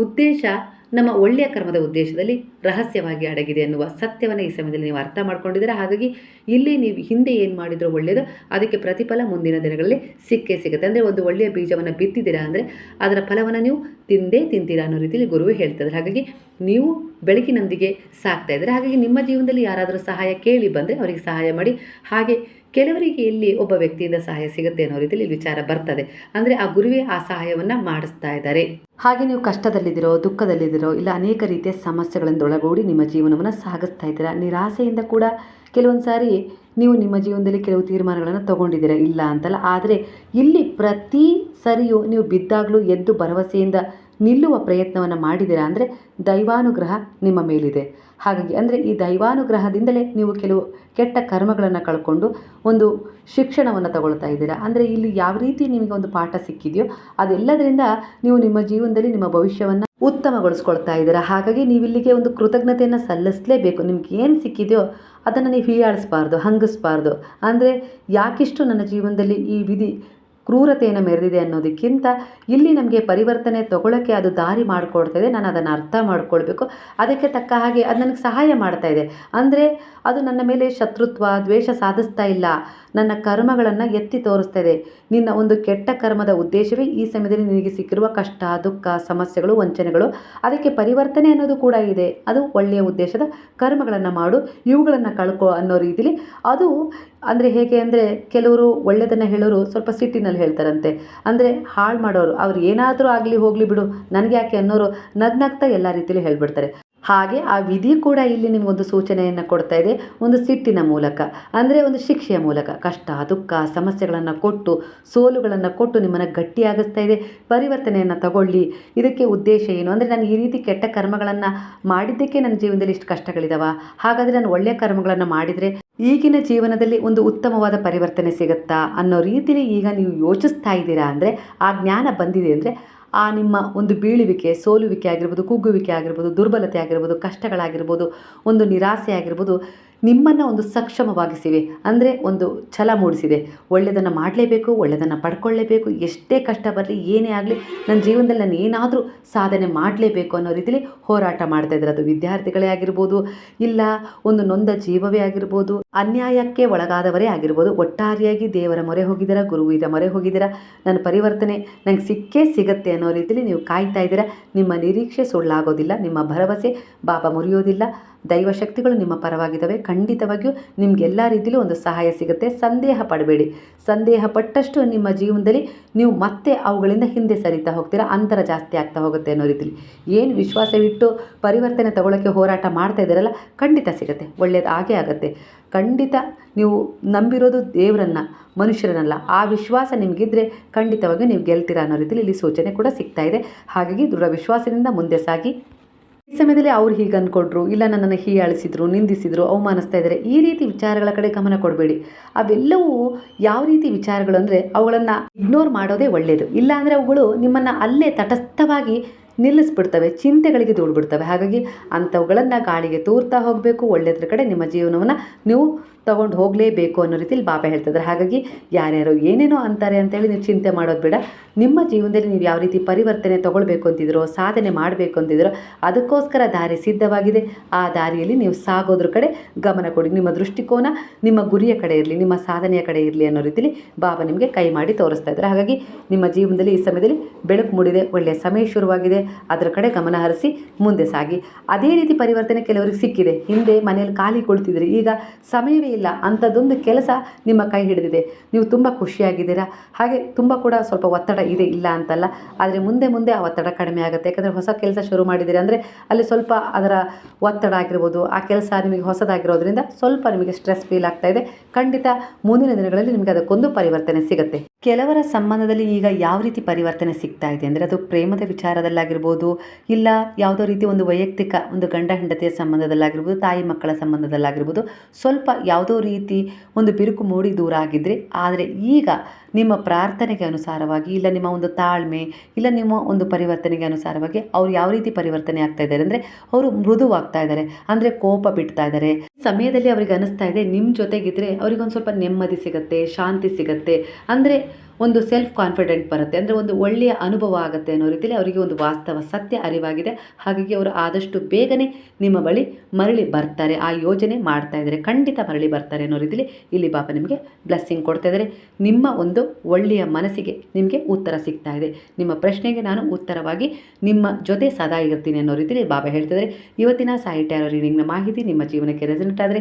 ಉದ್ದೇಶ ನಮ್ಮ ಒಳ್ಳೆಯ ಕರ್ಮದ ಉದ್ದೇಶದಲ್ಲಿ ರಹಸ್ಯವಾಗಿ ಅಡಗಿದೆ ಅನ್ನುವ ಸತ್ಯವನ್ನು ಈ ಸಮಯದಲ್ಲಿ ನೀವು ಅರ್ಥ ಮಾಡ್ಕೊಂಡಿದ್ದೀರಾ? ಹಾಗಾಗಿ ಇಲ್ಲಿ ನೀವು ಹಿಂದೆ ಏನು ಮಾಡಿದರೂ ಒಳ್ಳೆಯದು ಅದಕ್ಕೆ ಪ್ರತಿಫಲ ಮುಂದಿನ ದಿನಗಳಲ್ಲಿ ಸಿಕ್ಕೇ ಸಿಗುತ್ತೆ. ಅಂದರೆ ಒಂದು ಒಳ್ಳೆಯ ಬೀಜವನ್ನು ಬಿತ್ತಿದ್ದೀರಾ ಅಂದರೆ ಅದರ ಫಲವನ್ನು ನೀವು ತಿಂದೇ ತಿಂತೀರಾ ಅನ್ನೋ ರೀತಿಯಲ್ಲಿ ಗುರುವೇ ಹೇಳ್ತಿದ್ದಾರೆ. ಹಾಗಾಗಿ ನೀವು ಬೆಳಕಿನೊಂದಿಗೆ ಸಾಕ್ತಾ ಇದ್ದಾರೆ? ಹಾಗಾಗಿ ನಿಮ್ಮ ಜೀವನದಲ್ಲಿ ಯಾರಾದರೂ ಸಹಾಯ ಕೇಳಿ ಬಂದರೆ ಅವರಿಗೆ ಸಹಾಯ ಮಾಡಿ. ಹಾಗೆ ಕೆಲವರಿಗೆ ಇಲ್ಲಿ ಒಬ್ಬ ವ್ಯಕ್ತಿಯಿಂದ ಸಹಾಯ ಸಿಗುತ್ತೆ ಅನ್ನೋ ರೀತಿಯಲ್ಲಿ ವಿಚಾರ ಬರ್ತದೆ. ಅಂದರೆ ಆ ಗುರುವೇ ಆ ಸಹಾಯವನ್ನು ಮಾಡಿಸ್ತಾ ಇದ್ದಾರೆ. ಹಾಗೆ ನೀವು ಕಷ್ಟದಲ್ಲಿದ್ದೀರೋ, ದುಃಖದಲ್ಲಿದ್ದೀರೋ, ಇಲ್ಲ ಅನೇಕ ರೀತಿಯ ಸಮಸ್ಯೆಗಳನ್ನು ಒಳಗೂಡಿ ನಿಮ್ಮ ಜೀವನವನ್ನು ಸಾಗಿಸ್ತಾ ಇದ್ದೀರಾ? ನಿರಾಸೆಯಿಂದ ಕೂಡ ಕೆಲವೊಂದು ಸಾರಿ ನೀವು ನಿಮ್ಮ ಜೀವನದಲ್ಲಿ ಕೆಲವು ತೀರ್ಮಾನಗಳನ್ನು ತಗೊಂಡಿದ್ದೀರಾ? ಇಲ್ಲ ಅಂತಲ್ಲ. ಆದರೆ ಇಲ್ಲಿ ಪ್ರತಿ ಸರಿಯೂ ನೀವು ಬಿದ್ದಾಗಲೂ ಎದ್ದು ಭರವಸೆಯಿಂದ ನಿಲ್ಲುವ ಪ್ರಯತ್ನವನ್ನು ಮಾಡಿದಿರ ಅಂದರೆ ದೈವಾನುಗ್ರಹ ನಿಮ್ಮ ಮೇಲಿದೆ. ಹಾಗಾಗಿ ಅಂದರೆ ಈ ದೈವಾನುಗ್ರಹದಿಂದಲೇ ನೀವು ಕೆಲವು ಕೆಟ್ಟ ಕರ್ಮಗಳನ್ನು ಕಳ್ಕೊಂಡು ಒಂದು ಶಿಕ್ಷಣವನ್ನು ತಗೊಳ್ತಾ ಇದ್ದೀರಾ? ಅಂದರೆ ಇಲ್ಲಿ ಯಾವ ರೀತಿ ನಿಮಗೆ ಒಂದು ಪಾಠ ಸಿಕ್ಕಿದೆಯೋ ಅದೆಲ್ಲದರಿಂದ ನೀವು ನಿಮ್ಮ ಜೀವನದಲ್ಲಿ ನಿಮ್ಮ ಭವಿಷ್ಯವನ್ನು ಉತ್ತಮಗೊಳಿಸ್ಕೊಳ್ತಾ ಇದ್ದೀರಾ? ಹಾಗಾಗಿ ನೀವು ಇಲ್ಲಿಗೆ ಒಂದು ಕೃತಜ್ಞತೆಯನ್ನು ಸಲ್ಲಿಸಲೇಬೇಕು. ನಿಮ್ಗೆ ಏನು ಸಿಕ್ಕಿದೆಯೋ ಅದನ್ನು ನೀವು ಹೀಯಾಳಿಸ್ಬಾರ್ದು, ಹಂಗಿಸ್ಬಾರ್ದು. ಅಂದರೆ ಯಾಕಿಷ್ಟು ನನ್ನ ಜೀವನದಲ್ಲಿ ಈ ವಿಧಿ ಕ್ರೂರತೆಯನ್ನು ಮೆರೆದಿದೆ ಅನ್ನೋದಕ್ಕಿಂತ ಇಲ್ಲಿ ನಮಗೆ ಪರಿವರ್ತನೆ ತಗೊಳ್ಳೋಕ್ಕೆ ಅದು ದಾರಿ ಮಾಡಿಕೊಡ್ತಾ ಇದೆ. ನಾನು ಅದನ್ನು ಅರ್ಥ ಮಾಡ್ಕೊಳ್ಬೇಕು. ಅದಕ್ಕೆ ತಕ್ಕ ಹಾಗೆ ಅದು ನನಗೆ ಸಹಾಯ ಮಾಡ್ತಾ ಇದೆ. ಅಂದರೆ ಅದು ನನ್ನ ಮೇಲೆ ಶತ್ರುತ್ವ, ದ್ವೇಷ ಸಾಧಿಸ್ತಾ ಇಲ್ಲ. ನನ್ನ ಕರ್ಮಗಳನ್ನು ಎತ್ತಿ ತೋರಿಸ್ತಾ ಇದೆ ನಿನ್ನ ಒಂದು ಕೆಟ್ಟ ಕರ್ಮದ ಉದ್ದೇಶವೇ ಈ ಸಮಯದಲ್ಲಿ ನಿನಗೆ ಸಿಕ್ಕಿರುವ ಕಷ್ಟ, ದುಃಖ, ಸಮಸ್ಯೆಗಳು, ವಂಚನೆಗಳು. ಅದಕ್ಕೆ ಪರಿವರ್ತನೆ ಅನ್ನೋದು ಕೂಡ ಇದೆ. ಅದು ಒಳ್ಳೆಯ ಉದ್ದೇಶದ ಕರ್ಮಗಳನ್ನು ಮಾಡು, ಇವುಗಳನ್ನು ಕಳ್ಕೊ ಅನ್ನೋ ರೀತಿಲಿ. ಅದು ಅಂದರೆ ಹೇಗೆ ಅಂದರೆ ಕೆಲವರು ಒಳ್ಳೆಯದನ್ನು ಹೇಳೋರು ಸ್ವಲ್ಪ ಸಿಟ್ಟಿನಲ್ಲಿ ಹೇಳ್ತಾರಂತೆ. ಅಂದರೆ ಹಾಳು ಮಾಡೋರು, ಅವ್ರು ಏನಾದರೂ ಆಗಲಿ ಹೋಗಲಿ ಬಿಡು ನನಗೆ ಯಾಕೆ ಅನ್ನೋರು ನಗ್ನಗ್ತಾ ಎಲ್ಲ ರೀತಿಯಲ್ಲಿ ಹೇಳ್ಬಿಡ್ತಾರೆ. ಹಾಗೆ ಆ ವಿಧಿ ಕೂಡ ಇಲ್ಲಿ ನಿಮಗೊಂದು ಸೂಚನೆಯನ್ನು ಕೊಡ್ತಾ ಇದೆ, ಒಂದು ಸಿಟ್ಟಿನ ಮೂಲಕ. ಅಂದರೆ ಒಂದು ಶಿಕ್ಷೆಯ ಮೂಲಕ. ಕಷ್ಟ, ದುಃಖ, ಸಮಸ್ಯೆಗಳನ್ನು ಕೊಟ್ಟು, ಸೋಲುಗಳನ್ನು ಕೊಟ್ಟು ನಿಮ್ಮನ್ನು ಗಟ್ಟಿಯಾಗಿಸ್ತಾ ಇದೆ. ಪರಿವರ್ತನೆಯನ್ನು ತಗೊಳ್ಳಿ. ಇದಕ್ಕೆ ಉದ್ದೇಶ ಏನು? ಅಂದರೆ ನಾನು ಈ ರೀತಿ ಕೆಟ್ಟ ಕರ್ಮಗಳನ್ನು ಮಾಡಿದ್ದಕ್ಕೆ ನನ್ನ ಜೀವನದಲ್ಲಿ ಇಷ್ಟು ಕಷ್ಟಗಳಿದಾವ. ಹಾಗಾದರೆ ನಾನು ಒಳ್ಳೆಯ ಕರ್ಮಗಳನ್ನು ಮಾಡಿದರೆ ಈಗಿನ ಜೀವನದಲ್ಲಿ ಒಂದು ಉತ್ತಮವಾದ ಪರಿವರ್ತನೆ ಸಿಗುತ್ತಾ ಅನ್ನೋ ರೀತಿಯಲ್ಲಿ ಈಗ ನೀವು ಯೋಚಿಸ್ತಾ ಇದ್ದೀರಾ ಅಂದರೆ, ಆ ಜ್ಞಾನ ಬಂದಿದೆ ಅಂದರೆ ಆ ನಿಮ್ಮ ಒಂದು ಬೀಳುವಿಕೆ ಸೋಲುವಿಕೆ ಆಗಿರ್ಬೋದು ಕುಗ್ಗುವಿಕೆ ಆಗಿರ್ಬೋದು ದುರ್ಬಲತೆ ಆಗಿರ್ಬೋದು ಕಷ್ಟಗಳಾಗಿರ್ಬೋದು ಒಂದು ನಿರಾಸೆ ಆಗಿರ್ಬೋದು ನಿಮ್ಮನ್ನು ಒಂದು ಸಕ್ಷಮವಾಗಿಸಿವೆ. ಅಂದರೆ ಒಂದು ಛಲ ಮೂಡಿಸಿದೆ. ಒಳ್ಳೆಯದನ್ನು ಮಾಡಲೇಬೇಕು ಒಳ್ಳೆಯದನ್ನು ಪಡ್ಕೊಳ್ಳೇಬೇಕು. ಎಷ್ಟೇ ಕಷ್ಟ ಬರಲಿ, ಏನೇ ಆಗಲಿ ನನ್ನ ಜೀವನದಲ್ಲಿ ನಾನು ಏನಾದರೂ ಸಾಧನೆ ಮಾಡಲೇಬೇಕು ಅನ್ನೋ ರೀತಿಲಿ ಹೋರಾಟ ಮಾಡ್ತಾ ಇದ್ದಾರೆ. ಅದು ವಿದ್ಯಾರ್ಥಿಗಳೇ ಆಗಿರ್ಬೋದು, ಇಲ್ಲ ಒಂದು ನೊಂದ ಜೀವವೇ ಆಗಿರ್ಬೋದು, ಅನ್ಯಾಯಕ್ಕೆ ಒಳಗಾದವರೇ ಆಗಿರ್ಬೋದು. ಒಟ್ಟಾರೆಯಾಗಿ ದೇವರ ಮೊರೆ ಹೋಗಿದ್ದೀರಾ ಗುರುವಿನ ಮೊರೆ ಹೋಗಿದ್ದೀರಾ? ನನ್ನ ಪರಿವರ್ತನೆ ನಂಗೆ ಸಿಕ್ಕೇ ಸಿಗತ್ತೆ ಅನ್ನೋ ರೀತಿಲಿ ನೀವು ಕಾಯ್ತಾ ಇದ್ದೀರಾ. ನಿಮ್ಮ ನಿರೀಕ್ಷೆ ಸುಳ್ಳಾಗೋದಿಲ್ಲ, ನಿಮ್ಮ ಭರವಸೆ ಬಾಬಾ ಮುರಿಯೋದಿಲ್ಲ. ದೈವಶಕ್ತಿಗಳು ನಿಮ್ಮ ಪರವಾಗಿದ್ದಾವೆ. ಖಂಡಿತವಾಗಿಯೂ ನಿಮ್ಗೆ ಎಲ್ಲ ರೀತಿಯಲ್ಲೂ ಒಂದು ಸಹಾಯ ಸಿಗುತ್ತೆ. ಸಂದೇಹ ಪಡಬೇಡಿ. ಸಂದೇಹ ಪಟ್ಟಷ್ಟು ನಿಮ್ಮ ಜೀವನದಲ್ಲಿ ನೀವು ಮತ್ತೆ ಅವುಗಳಿಂದ ಹಿಂದೆ ಸರಿತಾ ಹೋಗ್ತೀರಾ? ಅಂತರ ಜಾಸ್ತಿ ಆಗ್ತಾ ಹೋಗುತ್ತೆ ಅನ್ನೋ ರೀತಿಲಿ. ಏನು ವಿಶ್ವಾಸವಿಟ್ಟು ಪರಿವರ್ತನೆ ತಗೊಳ್ಳೋಕ್ಕೆ ಹೋರಾಟ ಮಾಡ್ತಾ ಇದ್ದಾರಲ್ಲ, ಖಂಡಿತ ಸಿಗುತ್ತೆ. ಒಳ್ಳೆಯದು ಆಗೇ ಆಗುತ್ತೆ. ಖಂಡಿತ ನೀವು ನಂಬಿರೋದು ದೇವರನ್ನು, ಮನುಷ್ಯರನ್ನಲ್ಲ. ಆ ವಿಶ್ವಾಸ ನಿಮಗಿದ್ರೆ ಖಂಡಿತವಾಗಿಯೂ ನೀವು ಗೆಲ್ತೀರಾ ಅನ್ನೋ ರೀತಿಯಲ್ಲಿ ಇಲ್ಲಿ ಸೂಚನೆ ಕೂಡ ಸಿಗ್ತಾ ಇದೆ. ಹಾಗಾಗಿ ದೃಢ ವಿಶ್ವಾಸದಿಂದ ಮುಂದೆ ಸಾಗಿ. ಈ ಸಮಯದಲ್ಲಿ ಅವ್ರು ಹೀಗೆ ಅಂದ್ಕೊಂಡ್ರು ಇಲ್ಲ ನನ್ನನ್ನು ಹೀಯಾಳಿಸಿದ್ರು ನಿಂದಿಸಿದ್ರು, ಅವಮಾನಿಸ್ತಾ ಇದ್ದಾರೆ ಈ ರೀತಿ ವಿಚಾರಗಳ ಕಡೆ ಗಮನ ಕೊಡಬೇಡಿ. ಅವೆಲ್ಲವೂ ಯಾವ ರೀತಿ ವಿಚಾರಗಳು ಅಂದರೆ ಅವುಗಳನ್ನು ಇಗ್ನೋರ್ ಮಾಡೋದೇ ಒಳ್ಳೆಯದು ಇಲ್ಲಾಂದರೆ ಅವುಗಳು ನಿಮ್ಮನ್ನು ಅಲ್ಲೇ ತಟಸ್ಥವಾಗಿ ನಿಲ್ಲಿಸ್ಬಿಡ್ತವೆ, ಚಿಂತೆಗಳಿಗೆ ದೂಡ್ಬಿಡ್ತವೆ. ಹಾಗಾಗಿ ಅಂಥವುಗಳನ್ನು ಗಾಳಿಗೆ ತೂರ್ತಾ ಹೋಗಬೇಕು. ಒಳ್ಳೆಯದ್ರ ಕಡೆ ನಿಮ್ಮ ಜೀವನವನ್ನು ನೀವು ತೊಗೊಂಡು ಹೋಗಲೇಬೇಕು ಅನ್ನೋ ರೀತಿಲಿ ಬಾಬಾ ಹೇಳ್ತಿದ್ದಾರೆ ಹಾಗಾಗಿ ಯಾರ್ಯಾರು ಏನೇನೋ ಅಂತಾರೆ ಅಂತೇಳಿ ನೀವು ಚಿಂತೆ ಮಾಡೋದು ಬೇಡ. ನಿಮ್ಮ ಜೀವನದಲ್ಲಿ ನೀವು ಯಾವ ರೀತಿ ಪರಿವರ್ತನೆ ತೊಗೊಳ್ಬೇಕು ಅಂತಿದ್ರೋ ಸಾಧನೆ ಮಾಡಬೇಕು ಅಂತಿದ್ರೋ ಅದಕ್ಕೋಸ್ಕರ ದಾರಿ ಸಿದ್ಧವಾಗಿದೆ. ಆ ದಾರಿಯಲ್ಲಿ ನೀವು ಸಾಗೋದ್ರ ಕಡೆ ಗಮನ ಕೊಡಿ. ನಿಮ್ಮ ದೃಷ್ಟಿಕೋನ ನಿಮ್ಮ ಗುರಿಯ ಕಡೆ ಇರಲಿ, ನಿಮ್ಮ ಸಾಧನೆಯ ಕಡೆ ಇರಲಿ ಅನ್ನೋ ರೀತಿಲಿ ಬಾಬಾ ನಿಮಗೆ ಕೈ ಮಾಡಿ ತೋರಿಸ್ತಾ ಇದ್ದಾರೆ. ಹಾಗಾಗಿ ನಿಮ್ಮ ಜೀವನದಲ್ಲಿ ಈ ಸಮಯದಲ್ಲಿ ಬೆಳಕು ಮೂಡಿದೆ ಒಳ್ಳೆಯ ಸಮಯ ಶುರುವಾಗಿದೆ. ಅದರ ಕಡೆ ಗಮನ ಹರಿಸಿ ಮುಂದೆ ಸಾಗಿ. ಅದೇ ರೀತಿ ಪರಿವರ್ತನೆ ಕೆಲವರಿಗೆ ಸಿಕ್ಕಿದೆ. ಹಿಂದೆ ಮನೆಯಲ್ಲಿ ಖಾಲಿ ಕುಳಿತಿದ್ರಿ, ಈಗ ಸಮಯವೇ ಇಲ್ಲ. ಅಂಥದ್ದೊಂದು ಕೆಲಸ ನಿಮ್ಮ ಕೈ ಹಿಡಿದಿದೆ. ನೀವು ತುಂಬ ಖುಷಿಯಾಗಿದ್ದೀರಾ? ಹಾಗೆ ತುಂಬ ಕೂಡ ಸ್ವಲ್ಪ ಒತ್ತಡ ಇದೆ, ಇಲ್ಲ ಅಂತಲ್ಲ. ಆದರೆ ಮುಂದೆ ಮುಂದೆ ಆ ಒತ್ತಡ ಕಡಿಮೆ ಆಗುತ್ತೆ. ಯಾಕಂದರೆ ಹೊಸ ಕೆಲಸ ಶುರು ಮಾಡಿದ್ದೀರಿ ಅಂದರೆ ಅಲ್ಲಿ ಸ್ವಲ್ಪ ಅದರ ಒತ್ತಡ ಆಗಿರ್ಬೋದು, ಆ ಕೆಲಸ ನಿಮಗೆ ಹೊಸದಾಗಿರೋದ್ರಿಂದ ಸ್ವಲ್ಪ ನಿಮಗೆ ಸ್ಟ್ರೆಸ್ ಫೀಲ್ ಆಗ್ತಾ ಇದೆ. ಖಂಡಿತ ಮುಂದಿನ ದಿನಗಳಲ್ಲಿ ನಿಮಗೆ ಅದಕ್ಕೊಂದು ಪರಿವರ್ತನೆ ಸಿಗುತ್ತೆ. ಕೆಲವರ ಸಂಬಂಧದಲ್ಲಿ ಈಗ ಯಾವ ರೀತಿ ಪರಿವರ್ತನೆ ಸಿಗ್ತಾ ಇದೆ ಅಂದರೆ ಅದು ಪ್ರೇಮದ ವಿಚಾರದಲ್ಲಾಗಿರ್ಬೋದು, ಇಲ್ಲ ಯಾವುದೋ ರೀತಿ ಒಂದು ವೈಯಕ್ತಿಕ ಒಂದು ಗಂಡ ಹೆಂಡತಿಯ ಸಂಬಂಧದಲ್ಲಾಗಿರ್ಬೋದು, ತಾಯಿ ಮಕ್ಕಳ ಸಂಬಂಧದಲ್ಲಾಗಿರ್ಬೋದು, ಸ್ವಲ್ಪ ಯಾವುದೋ ರೀತಿ ಒಂದು ಬಿರುಕು ಮೂಡಿ ದೂರ ಆಗಿದ್ದರೆ ಆದರೆ ಈಗ ನಿಮ್ಮ ಪ್ರಾರ್ಥನೆಗೆ ಅನುಸಾರವಾಗಿ ಇಲ್ಲ ನಿಮ್ಮ ಒಂದು ತಾಳ್ಮೆ, ಇಲ್ಲ ನಿಮ್ಮ ಒಂದು ಪರಿವರ್ತನೆಗೆ ಅನುಸಾರವಾಗಿ ಅವ್ರು ಯಾವ ರೀತಿ ಪರಿವರ್ತನೆ ಆಗ್ತಾ ಇದ್ದಾರೆ ಅಂದರೆ ಅವರು ಮೃದುವಾಗ್ತಾ ಇದ್ದಾರೆ, ಅಂದರೆ ಕೋಪ ಬಿಡ್ತಾ ಇದ್ದಾರೆ. ಸಮಯದಲ್ಲಿ ಅವರಿಗೆ ಅನಿಸ್ತಾ ಇದೆ ನಿಮ್ಮ ಜೊತೆಗಿದ್ರೆ ಅವ್ರಿಗೊಂದು ಸ್ವಲ್ಪ ನೆಮ್ಮದಿ ಸಿಗುತ್ತೆ, ಶಾಂತಿ ಸಿಗುತ್ತೆ. ಅಂದರೆ ಒಂದು ಸೆಲ್ಫ್ ಕಾನ್ಫಿಡೆಂಟ್ ಬರುತ್ತೆ. ಅಂದರೆ ಒಂದು ಒಳ್ಳೆಯ ಅನುಭವ ಆಗುತ್ತೆ ಅನ್ನೋ ರೀತಿಯಲ್ಲಿ ಅವರಿಗೆ ಒಂದು ವಾಸ್ತವ ಸತ್ಯ ಅರಿವಾಗಿದೆ. ಹಾಗಾಗಿ ಅವರು ಆದಷ್ಟು ಬೇಗನೆ ನಿಮ್ಮ ಬಳಿ ಮರಳಿ ಬರ್ತಾರೆ. ಆ ಯೋಜನೆ ಮಾಡ್ತಾ ಇದ್ದಾರೆ. ಖಂಡಿತ ಮರಳಿ ಬರ್ತಾರೆ ಅನ್ನೋ ರೀತಿಯಲ್ಲಿ ಇಲ್ಲಿ ಬಾಬಾ ನಿಮಗೆ ಬ್ಲೆಸ್ಸಿಂಗ್ ಕೊಡ್ತಾ ಇದ್ದಾರೆ. ನಿಮ್ಮ ಒಂದು ಒಳ್ಳೆಯ ಮನಸ್ಸಿಗೆ ನಿಮಗೆ ಉತ್ತರ ಸಿಗ್ತಾ ಇದೆ. ನಿಮ್ಮ ಪ್ರಶ್ನೆಗೆ ನಾನು ಉತ್ತರವಾಗಿ ನಿಮ್ಮ ಜೊತೆ ಸದಾ ಇರ್ತೀನಿ ಅನ್ನೋ ರೀತಿಯಲ್ಲಿ ಬಾಬಾ ಹೇಳ್ತಿದ್ದಾರೆ ಇವತ್ತಿನ ಸಾಹಿತ್ಯ ರೀಡಿಂಗ್ನ ಮಾಹಿತಿ ನಿಮ್ಮ ಜೀವನಕ್ಕೆ ರೆಸಲ್ಟ್ ಆದರೆ